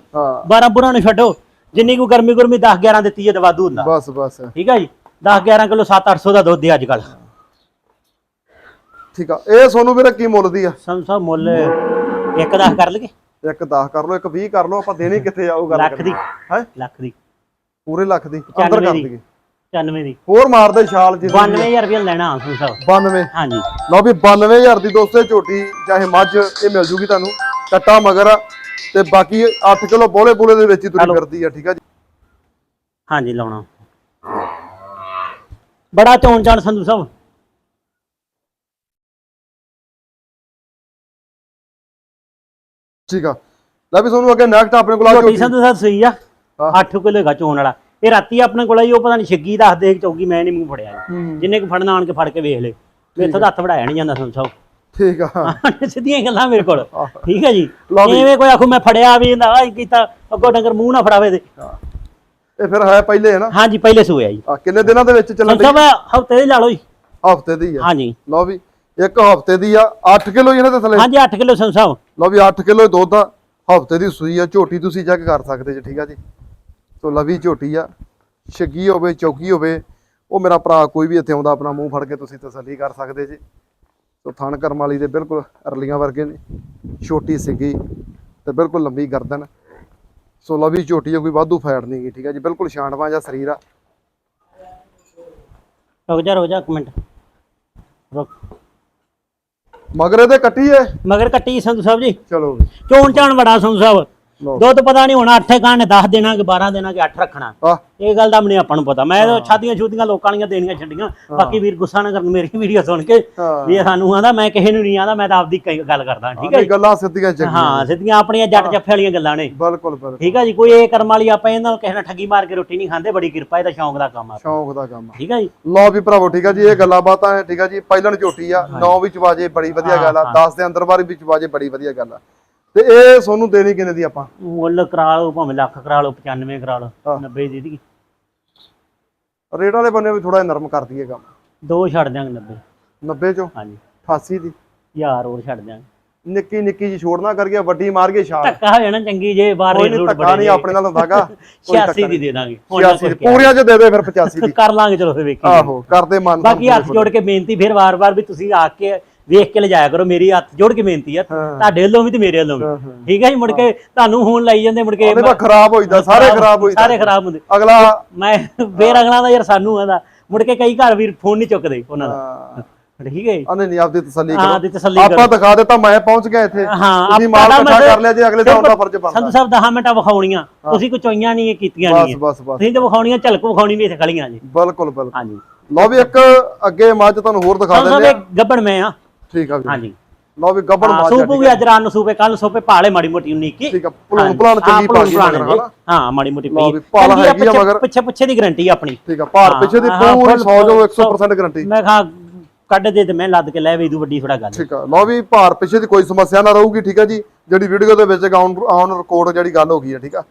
12 ਬੁਰਾ ਨੂੰ ਛੱਡੋ। ਜਿੰਨੀ ਕੋ ਗਰਮੀ ਗਰਮੀ 10 11 ਦਿੱਤੀ ਤਾਂ ਵਾਧੂ ਹੁੰਦਾ। ਬਸ ਬਸ। ਠੀਕ ਹੈ ਜੀ? 10 11 ਕਿਲੋ 7 800 ਦਾ ਦੁੱਧ ਹੈ ਅੱਜ ਕੱਲ ਠੀਕ ਆ। ਇਹ ਸੋਨੂੰ ਵੀਰੇ ਕੀ ਮੁੱਲ ਦੀ ਆ? ਸੰਧੂ ਸਾਹਿਬ ਮੁੱਲ ਇੱਕ ਦਾ ਕਰ ਲਈਏ। ਇੱਕ 10 ਕਰ ਲਓ ਇੱਕ 20 ਕਰ ਲਓ ਆਪਾਂ ਦੇਣੀ ਕਿੱਥੇ ਆ ਗੱਲ ਲੱਖ ਦੀ। ਹੈ? ਲੱਖ ਦੀ। ਪੂਰੇ ਲੱਖ ਦੀ। ਅੰਦਰ 95 ਕਰ ਦਈਏ। 95 ਦੀ। ਹੋਰ ਮਾਰਦੇ ਛਾਲ ਜੀ 92000 ਰੁਪਏ ਲੈਣਾ ਸੰਧੂ ਸਾਹਿਬ 92 ਹਾਂਜੀ। ਲਓ ਵੀ 92000 ਦੀ ਦੋਸਤੋ ਇਹ ਝੋਟੀ ਚਾਹੇ ਮੱਝ ਇਹ ਮਿਲ ਜੂਗੀ ਤੁਹਾਨੂੰ ਕੱਟਾ ਮਗਰ ਆ ਤੇ ਬਾਕੀ 8 ਕਿਲੋ ਬੋਲੇ ਬੋਲੇ ਦੇ ਵਿੱਚ ਹੀ ਤੁਰੀ ਫਿਰਦੀ ਆ ਠੀਕ ਆ ਜੀ? ਹਾਂਜੀ ਲਾਉਣਾ। ਬੜਾ ਚੋਣ ਚਾਣ ਸੰਧੂ ਸਾਹਿਬ ਠੀਕ ਆ। ਲੈ ਵੀ ਤੁਹਾਨੂੰ ਅੱਗੇ ਨੈਕਸਟ ਆਪਣੇ ਕੋਲ ਆ ਝੋਟੀ ਸੰਧੂ ਸਾਹਿਬ ਸੂਈ ਆ। ਹਾਂ। 8 ਕਿਲੋ ਹੈਗਾ ਚੋਣ ਵਾਲਾ। ਇਹ ਰਾਤੀ ਆਪਣੇ ਕੋਲ ਆਈ ਉਹ ਪਤਾ ਨਹੀਂ ਛਿੱਗੀ ਦੱਸਦੇ ਕਿ ਚੌਗੀ ਮੈਂ ਨਹੀਂ ਮੂੰਹ ਫੜਿਆ। ਹੂੰ। ਜਿੰਨੇ ਕੁ ਫੜਨਾ ਆਣ ਕੇ ਫੜ ਕੇ ਵੇਖ ਲੈ ਮੇਥੋਂ ਤਾਂ ਹੱਥ ਵੜਾਇਆ ਨਹੀਂ ਜਾਂਦਾ ਸਾਹਿਬ ਠੀਕ ਆ। ਸਿੱਧੀਆਂ ਹੀ ਗੱਲਾਂ ਮੇਰੇ ਕੋਲ। ਠੀਕ ਹੈ ਜੀ। ਲਓ ਵੀ। ਐਵੇਂ ਕੋਈ ਆਖੂ ਮੈਂ ਫੜਿਆ ਵੀ ਇਹਦਾ ਆਹ ਕੀਤਾ ਅੱਗੋਂ ਡੰਗਰ ਮੂੰਹ ਨਾ ਫੜਾਵੇ ਤੇ। ਇਹ ਫਿਰ ਹੈ ਪਹਿਲੇ ਹੈ ਨਾ? ਹਾਂਜੀ ਪਹਿਲੇ ਸੂਏ ਆ ਜੀ। ਆ ਕਿੰਨੇ ਦਿਨਾਂ ਦੇ ਵਿੱਚ ਚੱਲਣ ਸੰਧੂ ਸਾਹਿਬ ਹਫ਼ਤੇ ਦੀ ਲਾ ਲਓ ਜੀ। ਹਫ਼ਤੇ ਦੀ ਆ। ਹਾਂਜੀ ਲਓ ਵੀ ਇੱਕ ਹਫ਼ਤੇ ਦੀ ਆ 8 ਕਿਲੋ ਇਹਨਾਂ ਦੇ ਥੱਲੇ? ਹਾਂਜੀ 8 ਕਿਲੋ ਸਾਹਿਬ ਲਓ ਵੀ 8 ਕਿਲੋ ਦੁੱਧ ਆ ਹਫ਼ਤੇ ਦੀ ਸੂਈ ਆ ਝੋਟੀ ਤੁਸੀਂ ਚੈੱਕ ਕਰ ਸਕਦੇ ਜੀ ਠੀਕ ਆ ਜੀ। ਸੋ ਲਵੀ ਝੋਟੀ ਆ ਛੱਗੀ ਹੋਵੇ ਚੌਕੀ ਹੋਵੇ ਉਹ ਮੇਰਾ ਭਰਾ ਕੋਈ ਵੀ ਇੱਥੇ ਆਉਂਦਾ ਆਪਣਾ ਮੂੰਹ ਫੜ ਕੇ ਤੁਸੀਂ ਤਸੱਲੀ ਕਰ ਸਕਦੇ ਜੀ। ਸੋ ਥਣ ਕਰਮ ਵਾਲੀ ਦੇ ਬਿਲਕੁਲ ਅਰਲੀਆਂ ਵਰਗੇ ਨੇ ਛੋਟੀ ਸਿੱਗੀ ਤੇ ਬਿਲਕੁਲ ਲੰਬੀ ਗਰਦਨ। ਸੋ ਲਵੀ ਝੋਟੀ ਆ ਕੋਈ ਵਾਧੂ ਫੈੜ ਨਹੀਂ ਗੀ ਠੀਕ ਆ ਜੀ ਬਿਲਕੁਲ ਛਾਂਟਵਾਂ ਜਾਂ ਸਰੀਰ ਆ। ਰੁਕ ਜਾ ਰੁਕ ਜਾ ਇੱਕ ਮਿੰਟ। ਰੁਕ। ਮਗਰ ਇਹਦੇ ਕੱਟੀ ਏ? ਮਗਰ ਕੱਟੀ ਸੰਧੂ ਸਾਹਿਬ ਜੀ। ਚਲੋ ਵੀ ਚੋਣ ਚਾਣ ਬੜਾ ਸੰਧੂ ਸਾਹਿਬ। ਦੁੱਧ ਪਤਾ ਨਹੀਂ ਹੋਣਾ 8 ਕਾਣ 10 ਦੇਣਾ ਕਿ 12 ਦੇਣਾ ਕਿ 8 ਰੱਖਣਾ। ਇਹ ਗੱਲ ਦਾ ਮੈਨੂੰ ਆਪਾਂ ਨੂੰ ਪਤਾ। ਮੈਂ ਤਾਂ ਛਾਦੀਆਂ ਛੂਦੀਆਂ ਲੋਕਾਂ ਦੀਆਂ ਦੇਣੀਆਂ ਛੱਡੀਆਂ। ਬਾਕੀ ਵੀਰ ਗੁੱਸਾ ਨਾ ਕਰਨ ਮੇਰੀ ਵੀਡੀਓ ਸੁਣ ਕੇ। ਵੀ ਇਹ ਸਾਨੂੰ ਆਂਦਾ ਮੈਂ ਕਿਸੇ ਨੂੰ ਨਹੀਂ ਆਂਦਾ ਮੈਂ ਤਾਂ ਆਪਦੀ ਕਈ ਗੱਲ ਕਰਦਾ ਠੀਕ ਹੈ ਇਹ ਗੱਲਾਂ ਸਿੱਧੀਆਂ ਚੰਗੀਆਂ ਹਾਂ ਸਿੱਧੀਆਂ ਆਪਣੀਆਂ ਜੱਟ ਜੱਫੇ ਵਾਲੀਆਂ ਗੱਲਾਂ ਨੇ। ਬਿਲਕੁਲ ਬਿਲਕੁਲ। ਠੀਕ ਹੈ ਜੀ? ਕੋਈ ਇਹ ਕਰਮ ਵਾਲੀ ਆਪਾਂ ਇਹਨਾਂ ਨੂੰ ਕਿਸੇ ਨਾਲ ਠੱਗੀ ਮਾਰ ਕੇ ਰੋਟੀ ਨਹੀਂ ਖਾਂਦੇ ਬੜੀ ਕਿਰਪਾ ਇਹਦਾ ਸ਼ੌਂਕ ਦਾ ਕੰਮ ਆ। ਸ਼ੌਂਕ ਦਾ ਕੰਮ ਆ। ਠੀਕ ਹੈ ਜੀ? ਲਓ ਵੀ ਭਰਾਵੋ ਠੀਕ ਆ ਜੀ? ਇਹ ਗੱਲਾਂ ਬਾਤਾਂ ਹੈ ਠੀਕ ਆ ਜੀ? ਪਹਿਲਣ ਝੋਟੀ ਆ ਨੌ ਵਿੱਚ ਵਾਜੇ ਬੜੀ ਵਧੀਆ ਗੱਲ ਆ। 10 ਦੇ ਅੰਦਰ ਬਾਰੀ ਵਿੱਚ ਵਾਜੇ ਬੜੀ ਵਧੀਆ ਗੱਲ ਆ। ਤੇ ਇਹ ਸੋਨੂੰ ਦੇਣੀ ਕਿੰਨੇ ਦੀ ਆਪਾਂ? ਮੁੱਲ ਕਰਾ ਲਓ ਭਾਵੇਂ ਲੱਖ ਕਰਾ ਲਓ 95 ਕਰਾ ਲਓ ਹਾਂ। 90 ਦੀ ਦੀ। ਰੇਟ ਵਾਲੇ ਬੰਨੇ ਵੀ ਥੋੜਾ ਨਰਮ ਕਰ ਦਈਏ ਕੰਮ। ਦੋ ਛੱਡ ਦਿਆਂਗੇ 90 90 ਚੋਂ? ਹਾਂਜੀ। 88 ਦੀ। ਯਾਰ ਹੋਰ ਛੱਡ ਦਿਆਂਗੇ। ਨਿੱਕੀ ਨਿੱਕੀ ਜੀ ਛੋੜ ਨਾ ਕਰਕੇ ਵੱਡੀ ਮਾਰ ਕੇ ਛਾਲ। ਧੱਕਾ ਹੋ ਜਾਣਾ ਚੰਗੀ ਜੇ ਬਾਹਰ ਰੇਟ ਰੂਟ ਧੱਕਾ ਨਹੀਂ ਆਪਣੇ ਨਾਲ ਹੁੰਦਾਗਾ 86 ਦੀ ਦੇ ਦਾਂਗੇ। ਹੁਣ ਨਾ 86 ਕੁਛ ਕਿਹਾ। ਪੂਰੀਆਂ ਚ ਦੇ ਦੇ ਫਿਰ 85 ਦੀ। ਕਰ ਲਾਂਗੇ ਚਲੋ ਫਿਰ ਵੇਖੀ ਆਹੋ ਕਰਦੇ ਮਨ ਬਾਕੀ ਹੱਥ ਜੋੜ ਕੇ ਬੇਨਤੀ ਫਿਰ ਵਾਰ-ਵਾਰ ਵੀ ਤੁਸੀਂ ਆ ਕੇ ਵੇਖ ਕੇ ਲਿਜਾਇਆ ਕਰੋ ਮੇਰੀ ਹੱਥ ਜੋੜ ਕੇ ਬੇਨਤੀ ਆ। ਤੁਹਾਡੇ ਵੱਲੋਂ ਵੀ ਤੇ ਮੇਰੇ ਵੱਲੋਂ ਵੀ। ਠੀਕ ਹੈ ਜੀ ਮੁੜ ਕੇ ਤੁਹਾਨੂੰ ਫੋਨ ਲਾਈ ਜਾਂਦੇ ਮੁੜ ਕੇ ਉਹਦੇ ਬਾ ਖਰਾਬ ਹੋਈਦਾ ਸਾਰੇ ਖਰਾਬ ਹੋਈਦਾ ਸਾਰੇ ਖਰਾਬ ਹੁੰਦੇ। ਅਗਲਾ ਮੈਂ ਫੇਰ ਅਗਲਾ ਦਾ ਯਾਰ ਸਾਨੂੰ ਆਂਦਾ ਮੁੜ ਕੇ ਕਈ ਘਰ ਵੀਰ ਫੋਨ ਨਹੀਂ ਚੁੱਕਦੇ ਉਹਨਾਂ ਦਾ। ਠੀਕ ਹੈ? ਆਨੇ ਨਹੀਂ ਆਪਦੀ ਤਸੱਲੀ ਹਾਂ ਕਰੋ। ਦੀ ਤਸੱਲੀ ਆਪਾਂ ਕਰੋ। ਦਿਖਾ ਦਿੱਤਾ ਮੈਂ ਪਹੁੰਚ ਗਿਆ ਇੱਥੇ। ਹਾਂ ਤੁਸੀਂ ਮਾਲ ਇਕੱਠਾ ਕਰ ਲਿਆ ਜੇ ਅਗਲੇ ਦਾ ਉਹਦਾ ਫਰਜ਼ ਬਣਦਾ ਸੰਧੂ ਸਾਹਿਬ 10 ਮਿੰਟਾਂ ਵਿਖਾਉਣੀਆਂ। ਤੁਸੀਂ ਕੋਈ ਚੋਈਆਂ ਨਹੀਂ ਕੀਤੀਆਂ ਨਹੀਂ ਬਸ ਬਸ ਤੁਸੀਂ ਤਾਂ ਵਿਖਾਉਣੀਆਂ ਝਲਕ ਵਿਖਾਉਣੀ ਵੀ ਇੱਥੇ ਖੜੀਆਂ ਜੀ। ਬਿਲਕੁਲ ਬਿਲਕੁਲ। ਹਾਂਜੀ। ਲਓ ਵੀ ਇੱਕ ਅੱਗੇ ਮੱਝ ਤੁਹਾਨੂੰ ਹੋਰ ਦਿਖਾ ਦਿੰਦੇ ਆ ਗੱਬੜ ਮੈਂ ਆ। ਠੀਕ ਆ ਜੀ। ਹਾਂਜੀ। ਲਓ ਵੀ ਗੱਬਣ ਹਾਂ, ਮਾਜ ਸੂਪੂ ਵੀ ਅੱਜ ਰਾਤ ਨੂੰ ਸੂਪੇ ਕੱਲ ਸੂਪੇ ਪਾਲੇ ਮਾੜੀ ਮੋਟੀ ਉਨੀ ਕੀ। ਠੀਕ ਆ ਭਲੂਣ ਭਲਾਣ ਚੰਗੀ ਪਾ ਗਈ। ਮਗਰ ਹਨਾ ਹਾਂ ਮਾੜੀ ਮੋਟੀ ਲਓ ਵੀ ਭਾਲ ਚੰਗੀ ਹੈਗੀ ਆ ਪਿੱਛੇ- ਮਗਰ। ਪਿੱਛੇ ਪਿੱਛੇ ਦੀ ਗਾਰੰਟੀ ਆਪਣੀ। ਠੀਕ ਆ ਭਾਰ ਹਾਂ, ਪਿੱਛੇ ਦੀ ਹਾਂ, ਪੂਰੀ full- 100 ਜੋ full- 100% ਗਾਰੰਟੀ ਮੈਂ ਕਿਹਾ ਕੱਢ ਦੇ ਤੇ ਮੈਂ ਲੱਦ ਕੇ ਲੈ ਵੀ ਦੂ ਵੱਡੀ ਥੋੜਾ ਗੱਲ। ਠੀਕ ਆ। ਲਓ ਵੀ ਭਾਰ ਪਿੱਛੇ ਦੀ ਕੋਈ ਸਮੱਸਿਆ ਨਾ ਰਹੂਗੀ ਠੀਕ ਆ ਜੀ? ਜਿਹੜੀ ਵੀਡੀਓ ਦੇ ਵਿੱਚ ਆਨ ਆਨ ਰਿਕਾਰਡ ਜਿਹੜੀ ਗੱਲ ਹੋ ਗਈ ਹੈ ਠੀਕ ਆ?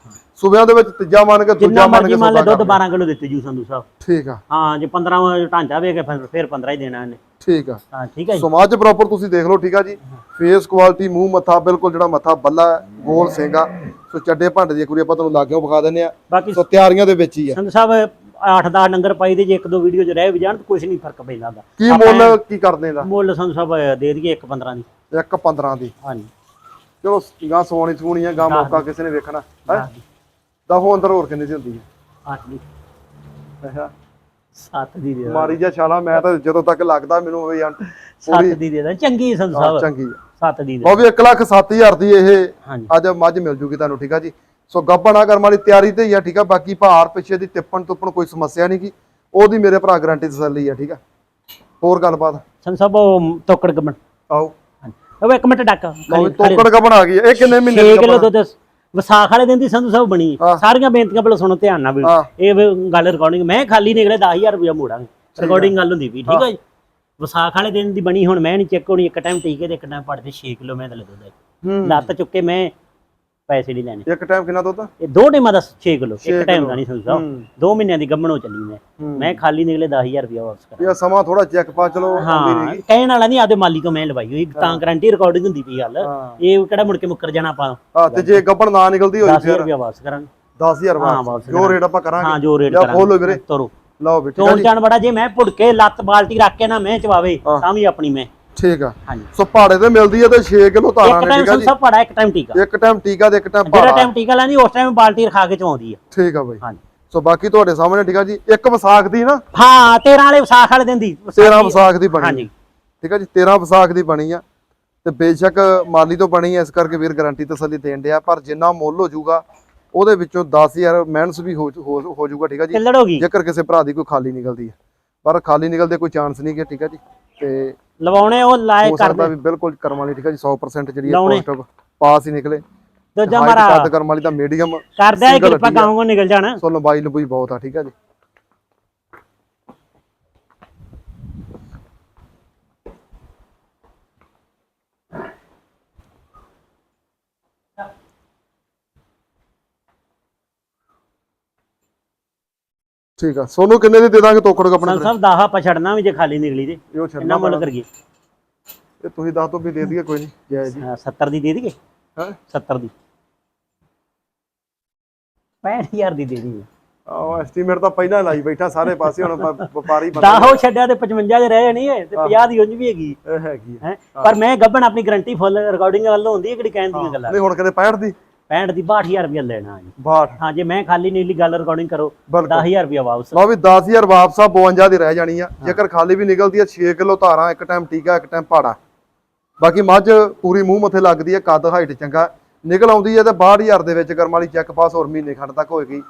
ਸੂਬਿਆਂ ਦੇ ਵਿੱਚ ਤੀਜਾ ਮੰਨ ਕੇ ਦੂਜਾ ਮੰਨ ਕੇ ਮੰਨ ਲੈ ਦੁੱਧ ਕਰ 12 ਕਿਲੋ ਦਿੱਤੇ ਜੂ ਸੰਧੂ ਸਾਹਿਬ। ਠੀਕ ਆ। ਹਾਂ ਜੇ 15 ਢਾਂਚਾ ਵੇ ਕੇ ਫਿਰ ਫਿਰ 15 ਹੀ ਦੇਣਾ ਇਹਨੇ। ਠੀਕ ਆ। ਹਾਂ ਠੀਕ ਹੈ ਜੀ। ਸਮਾਜ ਪ੍ਰੋਪਰ ਤੁਸੀਂ ਦੇਖ ਲਓ ਠੀਕ ਆ ਜੀ? ਫੇਸ ਕੁਆਲਿਟੀ ਮੂੰਹ ਮੱਥਾ ਬਿਲਕੁਲ ਜਿਹੜਾ ਮੱਥਾ ਬੱਲਾ ਗੋਲ ਸਿੰਘਾ ਸੋ ਚੱਡੇ ਭੰਡ ਦੀ ਇੱਕ ਵਾਰੀ ਆਪਾਂ ਤੁਹਾਨੂੰ ਲਾਗਿਓ ਵਿਖਾ ਦਿੰਦੇ ਆ। ਸੋ ਤਿਆਰੀਆਂ ਦੇ ਵਿੱਚ ਹੀ ਆ। ਸੰਧੂ ਸਾਹਿਬ 8-10 ਨੰਗਰ ਪਾਈ ਦੇ ਜੇ ਇੱਕ ਦੋ ਵੀਡੀਓ 'ਚ ਰਹਿ ਵੀ ਜਾਣ ਤਾਂ ਕੁਝ ਨਹੀਂ ਫ਼ਰਕ ਪੈਂਦਾ ਦਾ ਕੀ ਮੁੱਲ ਕੀ ਕਰਦੇ ਇਹਦਾ? ਮੁੱਲ ਸੰਧੂ ਸਾਹਿਬ ਦੇ ਦਈਏ 1-15 ਦੀ। ਇੱਕ 15 ਦੀ। ਹਾਂਜੀ। ਚਲੋ ਗਾਂ ਸੋਣੀ ਸੂਣੀ ਆ ਗਾਂ ਮੌਕਾ ਕਿਸੇ ਨੇ ਵੇਖਣਾ ਹੈ? ਉਹ ਅੰਦਰ ਹੋਰ ਕਿੰਨੀ ਦੀ ਹੁੰਦੀ ਹੈ 8 ਦੀ। ਅੱਛਾ। 7 ਦੀ ਦੇ ਮਾਰੀ ਜਾ ਛਾਲਾ ਮੈਂ ਤਾਂ ਜਦੋਂ ਤੱਕ ਲੱਗਦਾ ਮੈਨੂੰ ਵੀ ਆਂ 7 ਦੀ ਦੇ ਦਾਂ ਚੰਗੀ ਸਾਹਿਬ। ਚੰਗੀ ਆ। 7 ਦੀ ਦੇ ਉਹ ਵੀ 1 ਲੱਖ 7000 ਦੀ ਇਹ ਅੱਜ ਮੱਝ ਮਿਲ ਜੂਗੀ ਤੁਹਾਨੂੰ ਠੀਕ ਆ ਜੀ? ਸੋ ਗੱਬਣਾ ਕਰਮ ਵਾਲੀ ਤਿਆਰੀ ਤੇ ਹੀ ਆ ਠੀਕ ਆ? ਬਾਕੀ ਭਾਰ ਪਿੱਛੇ ਦੀ ਟਿੱਪਣ ਟੁੱਪਣ ਕੋਈ ਸਮੱਸਿਆ ਨਹੀਂ ਕੀ ਉਹਦੀ ਮੇਰੇ ਭਰਾ ਗਾਰੰਟੀ ਤਸੱਲੀ ਆ ਠੀਕ ਆ? ਹੋਰ ਗੱਲਬਾਤ? ਸੰਧੂ ਸਾਹਿਬ ਉਹ ਤੋਕੜ ਗਮਨ ਆਓ। ਉਹ ਇੱਕ ਮਿੰਟ ਡੱਕ। ਲਓ ਵੀ ਤੋਕੜ ਗੱਬਣ ਆ ਗਈ ਆ। ਇਹ ਕਿੰਨੇ ਮਹੀਨੇ 6 ਦੀ ਕਿਲੋ ਗੱਭਣ ਆ? ਦੁੱਧ ਵਿਸਾਖ ਵਾਲੇ ਦਿਨ ਦੀ ਸੰਧੂ ਸਾਹਿਬ ਬਣੀ। ਹਾਂ। ਸਾਰੀਆਂ ਬੇਨਤੀਆਂ ਪਹਿਲਾਂ ਸੁਣੋ ਧਿਆਨ ਨਾਲ ਵੀ। ਹਾਂ। ਇਹ ਵੀ ਗੱਲ ਰਿਕਾਰਡਿੰਗ ਮੈਂ ਖਾਲੀ ਨਿਕਲੇ 10000 ਰੁਪਇਆ ਮੋੜਾਂਗੇ। ਰਿਕਾਰਡਿੰਗ ਗੱਲ। ਹੁੰਦੀ ਵੀ ਠੀਕ ਹੈ। ਜੀ? ਵਿਸਾਖ ਵਾਲੇ ਦਿਨ ਦੀ ਬਣੀ ਹੁਣ ਮੈਂ ਨਹੀਂ ਚੈੱਕ ਹੋਣੀ। ਇੱਕ ਟਾਈਮ ਟੀਕੇ ਤੇ ਇੱਕ ਟਾਈਮ ਪੜਦੇ 6 ਕਿਲੋ ਮੈਂ ਥੱਲੇ ਦੁੱਧ ਹੈ ਹੂੰ। ਲੱਤ ਚੁੱਕੇ ਮੈਂ ਪੈਸੇ ਨਹੀਂ ਲੈਣੇ। ਇੱਕ ਟਾਈਮ ਕਿੰਨਾ ਦੁੱਧ? ਇਹ ਦੋ ਟਾਈਮਾਂ ਦਾ 6 ਕਿਲੋ ਛੇ ਇੱਕ ਟਾਈਮ ਕਿੱਲੋ। ਦਾ ਨਹੀਂ ਹੂੰ। ਦੋ ਮਹੀਨਿਆਂ ਦੀ ਗੱਭਣੋ ਚੱਲੀ ਮੈਂ। ਹੂੰ। ਮੈਂ ਖਾਲੀ ਨਿਕਲੇ 10000 ਰੁਪਇਆ ਵਾਪਸ ਕਰਾਂ ਇਹ ਸਮਾਂ ਥੋੜਾ ਚੈੱਕ ਪਾ ਚਲੋ ਆਉਂਦੀ ਹਾਂ ਕਹਿਣ ਵਾਲਾ ਨਹੀਂ ਆਦੇ ਮਾਲੀ ਤੋਂ ਮੈਂ ਲਵਾਈ ਹੋਈ। ਤਾਂ ਗਾਰੰਟੀ ਰਿਕਾਰਡਿੰਗ ਹੁੰਦੀ ਪਈ ਗੱਲ। ਹਾਂ। ਇਹ ਕਿਹੜਾ ਮੁੜ ਕੇ ਮੁੱਕਰ ਜਾਣਾ ਆਪਾਂ? ਹਾਂ ਤੇ ਜੇ ਗੱਬਣ ਨਾ ਨਿਕਲਦੀ ਹੋਈ 10000 ਫਿਰ ਰੁਪਇਆ ਵਾਪਸ ਕਰਾਂਗੇ। 10000 ਹਾਂ, ਬਾਅਦ ਵਾਪਸ ਜੋ ਰੇਟ ਆਪਾਂ ਕਰਾਂਗੇ। ਹਾਂ ਜੋ ਰੇਟ ਜਾਂ ਕਰਾਂਗੇ। ਖੋਲੋ ਵੀਰੇ। ਤੋਰੋ। ਲਓ ਵੀ ਠੀਕ ਆ ਚੋਣ ਜੀ ਚਾਣ ਬੜਾ ਜੇ ਮੈਂ ਭੁੜਕੇ ਲੱਤ ਬਾਲਟੀ ਰੱਖ ਕੇ ਨਾ ਮੈਂ ਚਵਾਵੇ ਹਾਂ। ਤਾਂ ਵੀ ਆਪਣੀ ਮੈਂ। ਠੀਕ ਆ। ਹਾਂਜੀ। ਸੋ ਪਹਾੜੇ ਤੇ ਮਿਲਦੀ ਹੈ ਤੇ 6 ਕਿਲੋ ਧਾਰਾਂ ਇੱਕ ਨੇ ਟਾਈਮ ਠੀਕ ਆ ਜੀ। ਸਭ ਪੜਾ ਇੱਕ ਟਾਈਮ ਟੀਕਾ। ਇੱਕ ਟਾਈਮ ਟੀਕਾ ਤੇ ਇੱਕ ਟਾਈਮ ਜਿਹੜਾ ਪਹਾੜਾ ਟਾਈਮ ਟੀਕਾ ਲੈਂਦੀ ਉਸ ਟਾਈਮ ਬਾਲਟੀ ਰਖਾ ਕੇ ਚਵਾਉਂਦੀ ਆ। ਠੀਕ ਆ ਬਾਈ। ਹਾਂਜੀ। ਸੋ ਬਾਕੀ ਤੁਹਾਡੇ ਸਾਹਮਣੇ ਠੀਕ ਆ ਜੀ ਇੱਕ ਵਿਸਾਖ ਦੀ ਨਾ। ਹਾਂ 13 ਵਾਲੇ ਵਿਸਾਖ ਵਾਲੇ ਦਿਨ ਦੀ 13 ਵਿਸਾਖ ਦੀ ਬਣੀ ਹਾਂਜੀ। ਠੀਕ ਆ ਜੀ 13 ਵਿਸਾਖ ਦੀ ਬਣੀ ਆ। ਤੇ ਬੇਸ਼ੱਕ ਮਾਲੀ ਤੋਂ ਬਣੀ ਆ ਇਸ ਕਰਕੇ ਵੀਰ ਗਾਰੰਟੀ ਤਸੱਲੀ ਦੇਣ ਡਿਆ। ਪਰ ਜਿੰਨਾ ਮੁੱਲ ਹੋ ਜਾਊਗਾ ਉਹਦੇ ਵਿੱਚੋਂ 10000 ਮਾਈਨਸ ਵੀ ਹੋ ਹੋ ਹੋ ਜਾਊਗਾ ਠੀਕ ਆ ਜੀ। ਕਿੱਲੜ ਹੋ ਗਈ। ਜੇਕਰ ਕਿਸੇ ਭਰਾ ਦੀ ਕੋਈ ਖਾਲੀ ਨਿਕਲਦੀ ਹੈ ਪਰ ਖਾਲੀ ਨਿਕਲਦੇ ਕੋਈ ਚਾਂਸ ਨਹੀਂ ਕਿ ਠੀਕ ਆ ਜੀ। ਤੇ ਲਵਾਉਣੇ ਉਹ ਲਾਏ ਹੋ ਸਕਦਾ ਵੀ ਬਿਲਕੁਲ ਕਰਮ ਵਾਲੀ ਠੀਕ ਆ ਜੀ 100% ਜਿਹੜੀ ਹੈ ਲਾਉਣੇ। ਪੋਜ਼ਿਟਿਵ ਪਾਸ ਹੀ ਨਿਕਲੇ ਦੂਜਾ ਮਾਰਾ ਕੱਦ ਕਰਮ ਵਾਲੀ ਤਾਂ ਮੀਡੀਅਮ ਕਰਦਾ ਹੈ ਕਿਰਪਾ। ਗਾਉਂਗੋ ਨਿਕਲ ਜਾਣਾ ਸੋ ਲੰਬਾਈ ਲੰਬੂਈ ਬਹੁਤ ਆ ਠੀਕ ਆ ਜੀ ਠੀਕ ਆ। ਸੋਨੂੰ ਕਿੰਨੇ ਦੀ ਦੇ ਦਾਂਗੇ ਤੋਕੜ ਕੱਪੜੇ ਸੰਤ ਸਾਹਿਬ ਦਾਹਾ ਆਪਾਂ ਛੱਡਣਾ ਵੀ ਜੇ ਖਾਲੀ ਨਿਕਲੀ ਤੇ ਇਹੋ ਛੱਡਣਾ ਇੰਨਾ ਮੁੱਲ ਪੈਣਾ। ਕਰੀਏ। ਇਹ ਤੁਸੀਂ ਦੱਸ ਦੋ ਵੀ ਦੇ ਦਈਏ ਕੋਈ ਨਹੀਂ ਜੈ ਜੀ। ਹਾਂ, 70 ਦੀ ਦੇ ਦਈਏ? ਹੈ? 70 ਦੀ। 65000 ਦੀ ਦੇ ਦਈਏ। ਆਹ ਐਸਟੀਮੇਟ ਤਾਂ ਪਹਿਲਾਂ ਲਾਈ ਬੈਠਾ ਸਾਰੇ ਪਾਸੇ ਹੁਣ ਵਪਾਰੀ ਬੰਦਾ ਦਾਹੋ ਛੱਡਿਆ ਤੇ 55 ਦੇ ਰਹੇ ਨਹੀਂ ਹੈ ਤੇ 50 ਦੀ ਉਂਝ ਵੀ ਹੈਗੀ। ਇਹ ਹੈਗੀ ਆ। ਹੈ? ਪਰ ਮੈਂ ਗੱਬਣ ਆਪਣੀ ਗਾਰੰਟੀ ਫੁੱਲ ਰਿਕਾਰਡਿੰਗ ਵੱਲੋਂ ਹੁੰਦੀ ਹੈ ਕਿਹੜੀ ਕਹਿਣ ਦੀਆਂ ਗੱਲਾਂ? ਨਹੀਂ ਹੁਣ ਕਦੇ 65 ਦੀ। 65 ਦੀ 62000 ਰੁਪਇਆ ਲੈਣਾ ਜੀ 62 ਹਾਂ ਜੇ ਮੈਂ ਖਾਲੀ ਨੀਲੀ ਗੱਲ ਰਿਕਾਰਡਿੰਗ ਕਰੋ ਬਿਲਕੁਲ। 10000 ਰੁਪਇਆ ਵਾਪਸ। ਲਓ ਵੀ 10000 ਵਾਪਸ ਆ 52 ਦੀ ਰਹਿ ਜਾਣੀ ਆ। ਜੇਕਰ ਖਾਲੀ ਵੀ ਨਿਕਲਦੀ ਆ 6 ਕਿਲੋ ਧਾਰਾਂ ਇੱਕ ਟਾਈਮ ਟੀਕਾ ਇੱਕ ਟਾਈਮ ਪਾੜਾ ਬਾਕੀ ਮੱਝ ਪੂਰੀ ਮੂੰਹ ਮੱਥੇ ਲੱਗਦੀ ਆ ਕੱਦ ਹਾਈਟ ਚੰਗਾ। ਨਿਕਲ ਆਉਂਦੀ ਆ ਤੇ 62000 ਦੇ ਵਿੱਚ ਕਰਮ ਵਾਲੀ ਚੈੱਕ ਪਾਸ ਹੋਰ ਮਹੀਨੇ ਖੰਡ ਤੱਕ ਹੋਏਗੀ।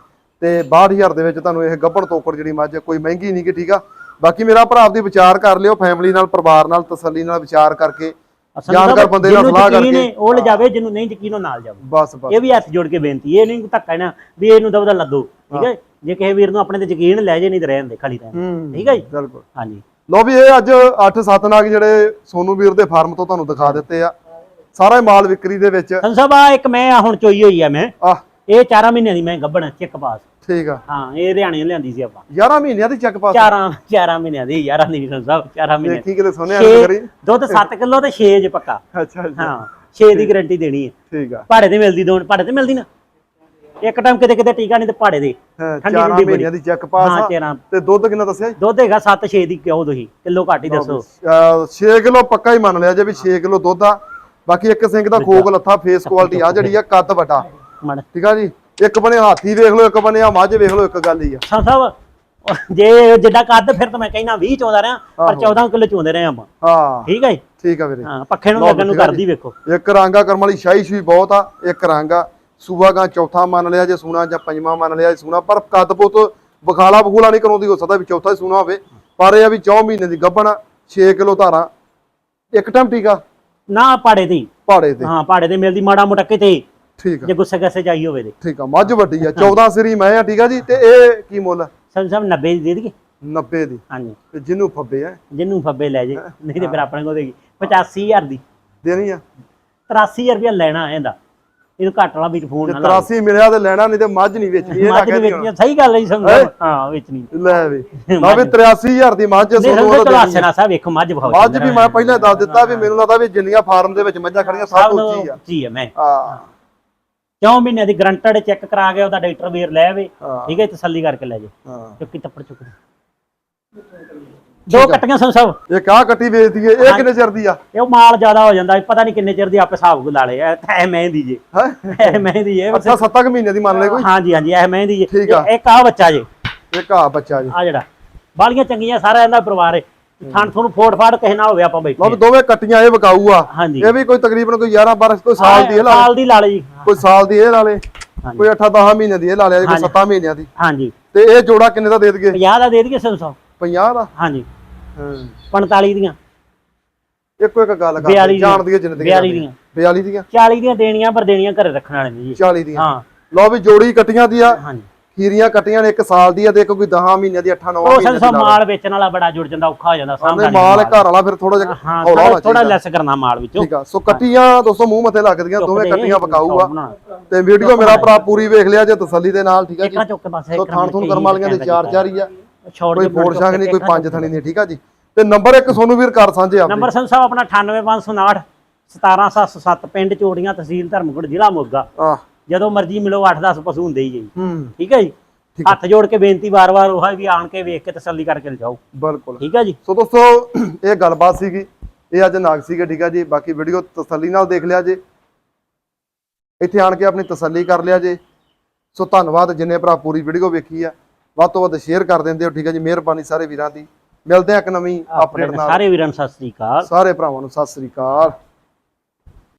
ਤੇ 62000 ਦੇ ਵਿੱਚ ਤੁਹਾਨੂੰ ਇਹ ਗੱਭਣ ਤੋਕੜ ਜਿਹੜੀ ਮੱਝ ਕੋਈ ਮਹਿੰਗੀ ਨਹੀਂ ਕਿ ਠੀਕ ਆ? ਬਾਕੀ ਮੇਰਾ ਭਰਾ ਆਪਦੀ ਵਿਚਾਰ ਕਰ ਲਿਓ ਫੈਮਿਲੀ ਨਾਲ ਪਰਿਵਾਰ ਨਾਲ ਤਸੱਲੀ ਨਾਲ ਵਿਚਾਰ ਕਰਕੇ। ਜਾਣਕਾਰ ਬੰਦੇ ਨਾਲ ਸਲਾਹ ਕਰਕੇ। ਉਹ ਲਿਜਾਵੇ ਜਿਹਨੂੰ ਨਹੀਂ ਯਕੀਨ ਉਹ ਨਾਲ ਜਾਵੇ। ਬਸ ਬਸ। ਇਹ ਵੀ ਹੱਥ ਜੋੜ ਕੇ ਬੇਨਤੀ ਇਹ ਨਹੀਂ ਧੱਕਾ ਨਾ ਵੀ ਇਹਨੂੰ ਦਬਦਾ ਲੱਦੋ ਠੀਕ ਹੈ। ਜੇ ਕਿਸੇ ਵੀਰ ਨੂੰ ਆਪਣੇ ਤੇ ਯਕੀਨ ਲੈ ਜੇ ਨਹੀਂ ਤੇ ਰਹਿਣ ਦੇ ਖਾਲੀ ਰਹਿਣ ਠੀਕ ਹੈ ਜੀ? ਬਿਲਕੁਲ। ਹਾਂਜੀ। ਲੋ ਵੀ ਇਹ ਅੱਜ 8-7 ਨਾਗ ਜਿਹੜੇ ਸੋਨੂ ਵੀਰ ਦੇ ਫਾਰਮ ਤੋਂ ਤੁਹਾਨੂੰ ਦਿਖਾ ਦਿੱਤੇ ਆ। ਸਾਰਾ ਮਾਲ ਵਿਕਰੀ ਦੇ ਵਿੱਚ। ਸੰਤ ਸਾਹਿਬ ਆ ਇੱਕ ਮੈਂ ਹੁਣ ਚੋਈ ਹੋਈ ਆ ਮੈਂ। ਇਹ 4 ਮਹੀਨਿਆਂ ਦੀ ਮੈਂ ਗੱਬਣ ਚੈੱਕ ਪਾਸ। ਠੀਕ ਆ। ਹਾਂ ਇਹ ਹਰਿਆਣੇ ਲਿਆਂਦੀ ਸੀ ਆਪਾਂ। 11 ਮਹੀਨਿਆਂ ਦੀ ਚੈੱਕ ਪਾਸ। 4 4 ਮਹੀਨਿਆਂ ਦੀ 11 ਦੀ ਸੰਤ ਸਾਹਿਬ 4 ਮਹੀਨੇ। ਦੇਖੀ ਕਿਤੇ ਛੇ- ਨਹੀਂ ਕਰੀ। ਦੁੱਧ 7 ਕਿਲੋ ਤੇ 6 ਜੇ ਪੱਕਾ। ਅੱਛਾ ਅੱਛਾ। ਹਾਂ 6 ਦੀ ਗਾਰੰਟੀ ਦੇਣੀ ਹੈ। ਠੀਕ ਆ। ਭਾੜੇ ਤੇ ਮਿਲਦੀ ਦੋਣ ਭਾੜੇ ਤੇ ਮਿਲਦੀ ਨਾ। ਇੱਕ ਟਾਈਮ ਕਿਤੇ ਕਿਤੇ ਟੀਕਾ ਨਹੀਂ ਤੇ ਭਾੜੇ ਦੇ ਠੰਡੀ 4 ਠੰਡੀ ਮਹੀਨਿਆਂ ਦੀ ਚੈੱਕ ਪਾਸ ਹਾਂ ਆ। 13 ਤੇ ਦੁੱਧ ਕਿੰਨਾ ਦੱਸਿਆ ਦੁੱਧ ਹੈਗਾ 7 6 ਦੀ ਕਿਉਂ ਤੁਸੀਂ? ਕਿਲੋ ਘੱਟ ਹੀ ਦੱਸੋ। 6 ਕਿਲੋ ਪੱਕਾ ਹੀ ਮੰਨ ਲਿਆ ਜੇ ਵੀ 6 ਕਿਲੋ ਦੁੱਧ ਆ। ਬਾਕੀ ਇੱਕ ਸਿੰਘ ਦਾ ਖੋਗ ਲੱਥਾ ਫੇਸ ਕੁਆਲਿਟੀ ਆ ਜਿਹੜੀ ਆ ਕੱਦ ਵੱਡਾ। ਠੀਕ ਆ ਜੀ? ਇੱਕ ਬਣੇ ਹਾਥੀ ਵੇਖ ਲਓ ਇੱਕ ਬਣੇ ਆ ਮੱਝ ਵੇਖ ਲਓ ਇੱਕ ਗੱਲ ਹੀ ਆ। ਸੰਤ ਸਾਹਿਬ ਜੇ ਜਿੱਡਾ ਕੱਦ ਫਿਰ ਤਾਂ ਮੈਂ ਕਹਿੰਦਾ 20 ਚੋਂਦਾ ਰਿਹਾ ਪਰ 14 ਕਿਲੋ ਚੋਂਦੇ ਰਹੇ ਆਪਾਂ। ਹਾਂ। ਠੀਕ ਹੈ ਜੀ? ਠੀਕ ਆ ਵੀਰੇ। ਹਾਂ ਪੱਖੇ ਨੂੰ ਲੱਗਣ ਨੂੰ ਕਰਦੀ ਵੇਖੋ। ਇੱਕ ਰਾਂਗਾ ਕਰਮ ਵਾਲੀ ਸ਼ਾਹੀ ਸ਼ੂਈ ਬਹੁਤ ਆ ਇੱਕ ਰਾਂਗਾ ਸੂਆ ਗਾਂ ਚੌਥਾ ਮੰਨ ਲਿਆ ਜੇ ਸੂਣਾ ਜਾਂ ਪੰਜਵਾਂ ਮੰਨ ਲਿਆ ਜੇ ਸੂਣਾ। ਪਰ ਕੱਦ ਪੁੱਤ ਬਖਾਲਾ ਬਖੂਲਾ ਨਹੀਂ ਕਰਾਉਂਦੀ ਹੋ ਸਕਦਾ ਵੀ ਚੌਥਾ ਹੀ ਸੂਣਾ ਹੋਵੇ। ਪਰ ਇਹ ਆ ਵੀ 4 ਮਹੀਨੇ ਦੀ ਗੱਭਣ 6 ਕਿਲੋ ਧਾਰਾਂ। ਇੱਕ ਟਾਈਮ ਟੀਕਾ ਨਾ ਪਾੜੇ ਤੇ ਹੀ। ਪਹਾੜੇ ਤੇ। ਹਾਂ ਪਾੜੇ ਤੇ ਮਿਲਦੀ ਮਾੜਾ ਮੋਟਾ ਕਿਤੇ। ਠੀਕ ਆ। ਜੇ ਗੁੱਸੇ ਗੱਸੇ ਚਾਈ ਹੋਵੇ ਤੇ। ਠੀਕ ਆ ਮੱਝ ਵੱਡੀ ਆ 14 ਸਰੀ ਮੈਂ ਆ ਠੀਕ ਆ ਜੀ ਤੇ ਇਹ ਕੀ ਮੁੱਲ ਆ? ਸਭ ਸਭ 90 ਦੀ ਦੇ ਦਈਏ। 90 ਦੀ। ਹਾਂਜੀ। ਤੇ ਜਿਹਨੂੰ ਫੱਬੇ ਆ। ਜਿੰਨੂੰ ਫੱਬੇ ਲੈ ਜੇ ਨਹੀਂ ਤੇ ਫਿਰ ਆਪਣੇ ਕੋਲ ਦੇਗੀ 85000 ਦੀ। ਦੇਣੀ ਆ। 83000 ਰੁਪਇਆ ਲੈਣਾ ਇਹਦਾ। ਇਹਨੂੰ ਘੱਟ ਵਾਲਾ ਵੀ ਫੋਨ ਜੇ ਨਾ ਲਾ 83 ਮਿਲਿਆ ਤੇ ਲੈਣਾ ਨਹੀਂ ਤੇ ਮੱਝ ਨਹੀਂ ਵੇਚਣੀ ਇਹ ਨਾ ਮੱਝ ਵੇਚਣੀ। ਸਹੀ ਗੱਲ ਹੈ ਜੀ ਸਮਝੋ। ਹਾਂ? ਵੇਚਣੀ। ਲੈ ਵੀ। ਨਾ ਵੀ 83000 ਦੀ ਮੱਝ ਨਹੀਂ ਸੋਨੂੰ ਉਹਦਾ ਚਲੋ ਦੇਣੀ ਆਸੇ ਆ। ਨਾਲ ਸਾ ਵੇਖੋ ਮੱਝ ਬਹੁਤ ਮੱਝ ਵੀ ਮੈਂ ਪਹਿਲਾਂ ਦੱਸ ਦਿੱਤਾ ਵੀ ਮੈਨੂੰ ਲੱਗਦਾ ਵੀ ਜਿੰਨੀਆਂ ਫਾਰਮ ਦੇ ਵਿੱਚ ਮੱਝਾਂ ਖੜੀਆਂ ਸਭ ਉੱਚੀ ਆ। ਉੱਚੀ ਹੈ ਮੈਂ। ਹਾਂ। ਕਿਉਂ ਮਹੀਨੇ ਦੀ ਗਰੰਟਡ ਚੈੱਕ ਕਰਾ ਕੇ ਉਹਦਾ ਡਾਕਟਰ ਵੀਰ ਲੈ ਆਵੇ? ਹਾਂ। ਠੀਕ ਹੈ ਤਸੱਲੀ ਕਰਕੇ ਲੈ ਜੇ। ਹਾਂ। ਚੁੱਕੀ ਤੱਪੜ ਚੁੱਕ ਦੋ ਕੱਟੀਆਂ ਸਨ ਸਭ। ਇਹ ਕਾਹ ਕੱਟੀ ਵੇਚਦੀ ਏ ਇਹ ਕਿੰਨੇ ਚਿਰ ਦੀ ਆ? ਇਹ ਉਹ ਮਾਲ ਜ਼ਿਆਦਾ ਹੋ ਜਾਂਦਾ ਪਤਾ ਨਹੀਂ ਕਿੰਨੇ ਚਿਰ ਦੀ ਆਪੇ ਹਿਸਾਬ ਗੁਲਾ ਲਏ। ਇਹ ਮਹਿੰਦੀ ਜੇ। ਹੈ? ਇਹ ਮਹਿੰਦੀ ਜੇ। ਅੱਛਾ 7 ਮਹੀਨੇ ਦੀ ਮੰਨ ਲੈ ਕੋਈ? ਹਾਂਜੀ ਹਾਂਜੀ ਇਹ ਮਹਿੰਦੀ ਜੇ। ਠੀਕ ਆ। ਇੱਕ ਆ ਬੱਚਾ ਜੇ। ਇਹ ਘਾਹ ਬੱਚਾ ਜੀ। ਆ ਜਿਹੜਾ। ਬਾਲੀਆਂ ਚੰਗੀਆਂ ਸਾਰਾ ਇਹਦਾ ਪਰਿਵਾਰ ਹੈ। ਥਣ ਤੁਹਾਨੂੰ ਫੋੜ ਫਾੜ ਕਿਸੇ ਨਾਲ ਹੋਵੇ ਆਪਾਂ ਲਓ ਬੈਠੇ ਵੀ ਦੋਵੇਂ ਕੱਟੀਆਂ ਇਹ ਵਿਕਾਊ ਆ। ਹਾਂਜੀ। ਇਹ ਵੀ ਕੋਈ ਤਕਰੀਬਨ ਕੋਈ 11 12 ਕੋਈ ਸਾਲ ਦੀ ਇਹ ਲਾ ਲੇ ਸਾਲ ਦੀ ਲਾ ਲਈ ਜੀ। ਕੋਈ ਸਾਲ ਦੀ ਇਹ ਲਾ ਲੇ। ਕੋਈ 8 10 ਮਹੀਨੇ ਦੀ ਇਹ ਲਾ ਲਿਆ ਕੋਈ ਹਾਂਜੀ। 7 ਮਹੀਨਿਆਂ ਦੀ। ਹਾਂਜੀ। ਤੇ ਇਹ ਜੋੜਾ ਕਿੰਨੇ ਦਾ ਦੇ ਦਗੇ 50 ਦਾ ਦੇ ਦਈਏ 100 50 ਦਾ? ਹਾਂਜੀ। ਹਾਂ। 45 ਦੀਆਂ। ਇੱਕੋ ਇੱਕ ਗੱਲ ਕਰ 42 ਜਾਣ ਦੀ ਜਿੰਨੇ 42 ਦੀਆਂ। 42 ਦੀਆਂ? 40 ਦੀਆਂ ਦੇਣੀਆਂ ਪਰ ਦੇਣੀਆਂ ਘਰੇ ਰੱਖਣ ਵਾਲੇ ਨੇ ਜੀ। 40 ਦੀਆਂ। ਹਾਂ। ਲਓ ਵੀ ਜੋੜੀ ਕੱਟੀਆਂ ਦੀ ਆ। ਹਾਂਜੀ। ਖੀਰੀਆਂ ਕੱਟੀਆਂ ਨੇ 1 ਸਾਲ ਦੀ ਆ ਇੱਕ ਕੋਈ 10 ਮਹੀਨਿਆਂ ਦੀ 8 9 ਉਹ ਮਹੀਨਿਆਂ ਦੀ ਲਾ ਮਾਲ ਵੇਚਣ ਵਾਲਾ ਬੜਾ ਜੁੜ ਜਾਂਦਾ ਔਖਾ ਹੋ ਜਾਂਦਾ। ਸਾਹਮਣੇ ਮਾਲ ਘਰ ਵਾਲਾ ਫਿਰ ਥੋੜਾ ਜਿਹਾ ਹਾਂ ਹੌਲਾ ਹੋਣਾ ਥੋੜਾ ਚਾਹੀਦਾ ਲੈਸ ਕਰਨਾ ਮਾਲ ਵਿੱਚੋਂ। ਠੀਕ ਆ ਸੋ ਕੱਟੀਆਂ ਦੋਸਤੋ ਮੂੰਹ ਮੱਥੇ ਲੱਗਦੀਆਂ ਦੋਵੇਂ ਕੱਟੀਆਂ ਪਕਾਊ ਆ। ਤੇ ਵੀਡੀਓ ਮੇਰਾ ਭਰਾ ਪੂਰੀ ਵੇਖ ਲਿਆ ਜੇ ਤਸੱਲੀ ਦੇ ਨਾਲ ਠੀਕ ਆ ਜੀ। ਇੱਕਾਂ ਚੁੱਕ ਕੇ ਬਸ ਸੋ ਥਾਣ ਥੂਣ ਕਰਮ ਵਾਲੀਆਂ ਦੇ ਚਾਰ ਚਾਰ ਹੀ ਆ। ਛੋੜ ਕੋਈ ਫੋੜ ਸ਼ਾਂਗ ਨਹੀਂ ਕੋਈ ਪੰਜ ਥਣੀ ਨਹੀਂ ਠੀਕ ਆ ਜੀ। ਤੇ ਨੰਬਰ ਇੱਕ ਸੋਨੂੰ ਵੀਰ ਕਰ ਸਾਂਝੇ ਆਪਣੇ ਨੰਬਰ ਸੰਸਾ ਆਪਣਾ 98559 17707 ਪਿੰਡ ਚੋੜੀਆਂ ਤਹਿਸੀਲ ਧਰਮਗੁੜ ਜ਼ਿਲ੍ਹਾ ਮੋਗਾ। ਆ ਜਦੋਂ ਮਰਜ਼ੀ ਮਿਲੋ 8-10 ਪਸ਼ੂ ਹੁੰਦੇ ਹੀ ਜੀ ਹੂੰ। ਠੀਕ ਹੈ ਜੀ? ਹੱਥ ਜੋੜ ਕੇ ਬੇਨਤੀ ਵਾਰ-ਵਾਰ ਉਹ ਹੈ ਵੀ ਆਣ ਕੇ ਵੇਖ ਕੇ ਤਸੱਲੀ ਕਰਕੇ ਜਾਓ ਬਿਲਕੁਲ। ਠੀਕ ਹੈ ਜੀ? ਸੋ ਦੋਸਤੋ ਇਹ ਗੱਲਬਾਤ ਸੀਗੀ। ਇਹ ਅੱਜ ਨਾਗ ਸੀਗੇ ਠੀਕ ਆ ਜੀ? ਬਾਕੀ ਵੀਡੀਓ ਤਸੱਲੀ ਨਾਲ ਦੇਖ ਲਿਆ ਜੇ। ਇੱਥੇ ਆਣ ਕੇ ਆਪਣੀ ਤਸੱਲੀ ਕਰ ਲਿਆ ਜੇ। ਸੋ ਧੰਨਵਾਦ ਜਿੰਨੇ ਭਰਾ ਪੂਰੀ ਵੀਡੀਓ ਵੇਖੀ ਆ। ਵੱਧ ਤੋਂ ਵੱਧ ਸ਼ੇਅਰ ਕਰ ਦਿੰਦੇ ਹੋ ਠੀਕ ਆ ਜੀ? ਮਿਹਰਬਾਨੀ ਸਾਰੇ ਵੀਰਾਂ ਦੀ। ਮਿਲਦੇ ਆ ਇੱਕ ਨਵੀਂ ਆਪਣੇ ਅਪਡੇਟ ਨਾਲ। ਸਾਰੇ ਵੀਰਾਂ ਨੂੰ ਸਤਿ ਸ੍ਰੀ ਅਕਾਲ। ਸਾਰੇ ਭਰਾਵਾਂ ਨੂੰ ਸਤਿ ਸ੍ਰੀ ਅਕਾਲ।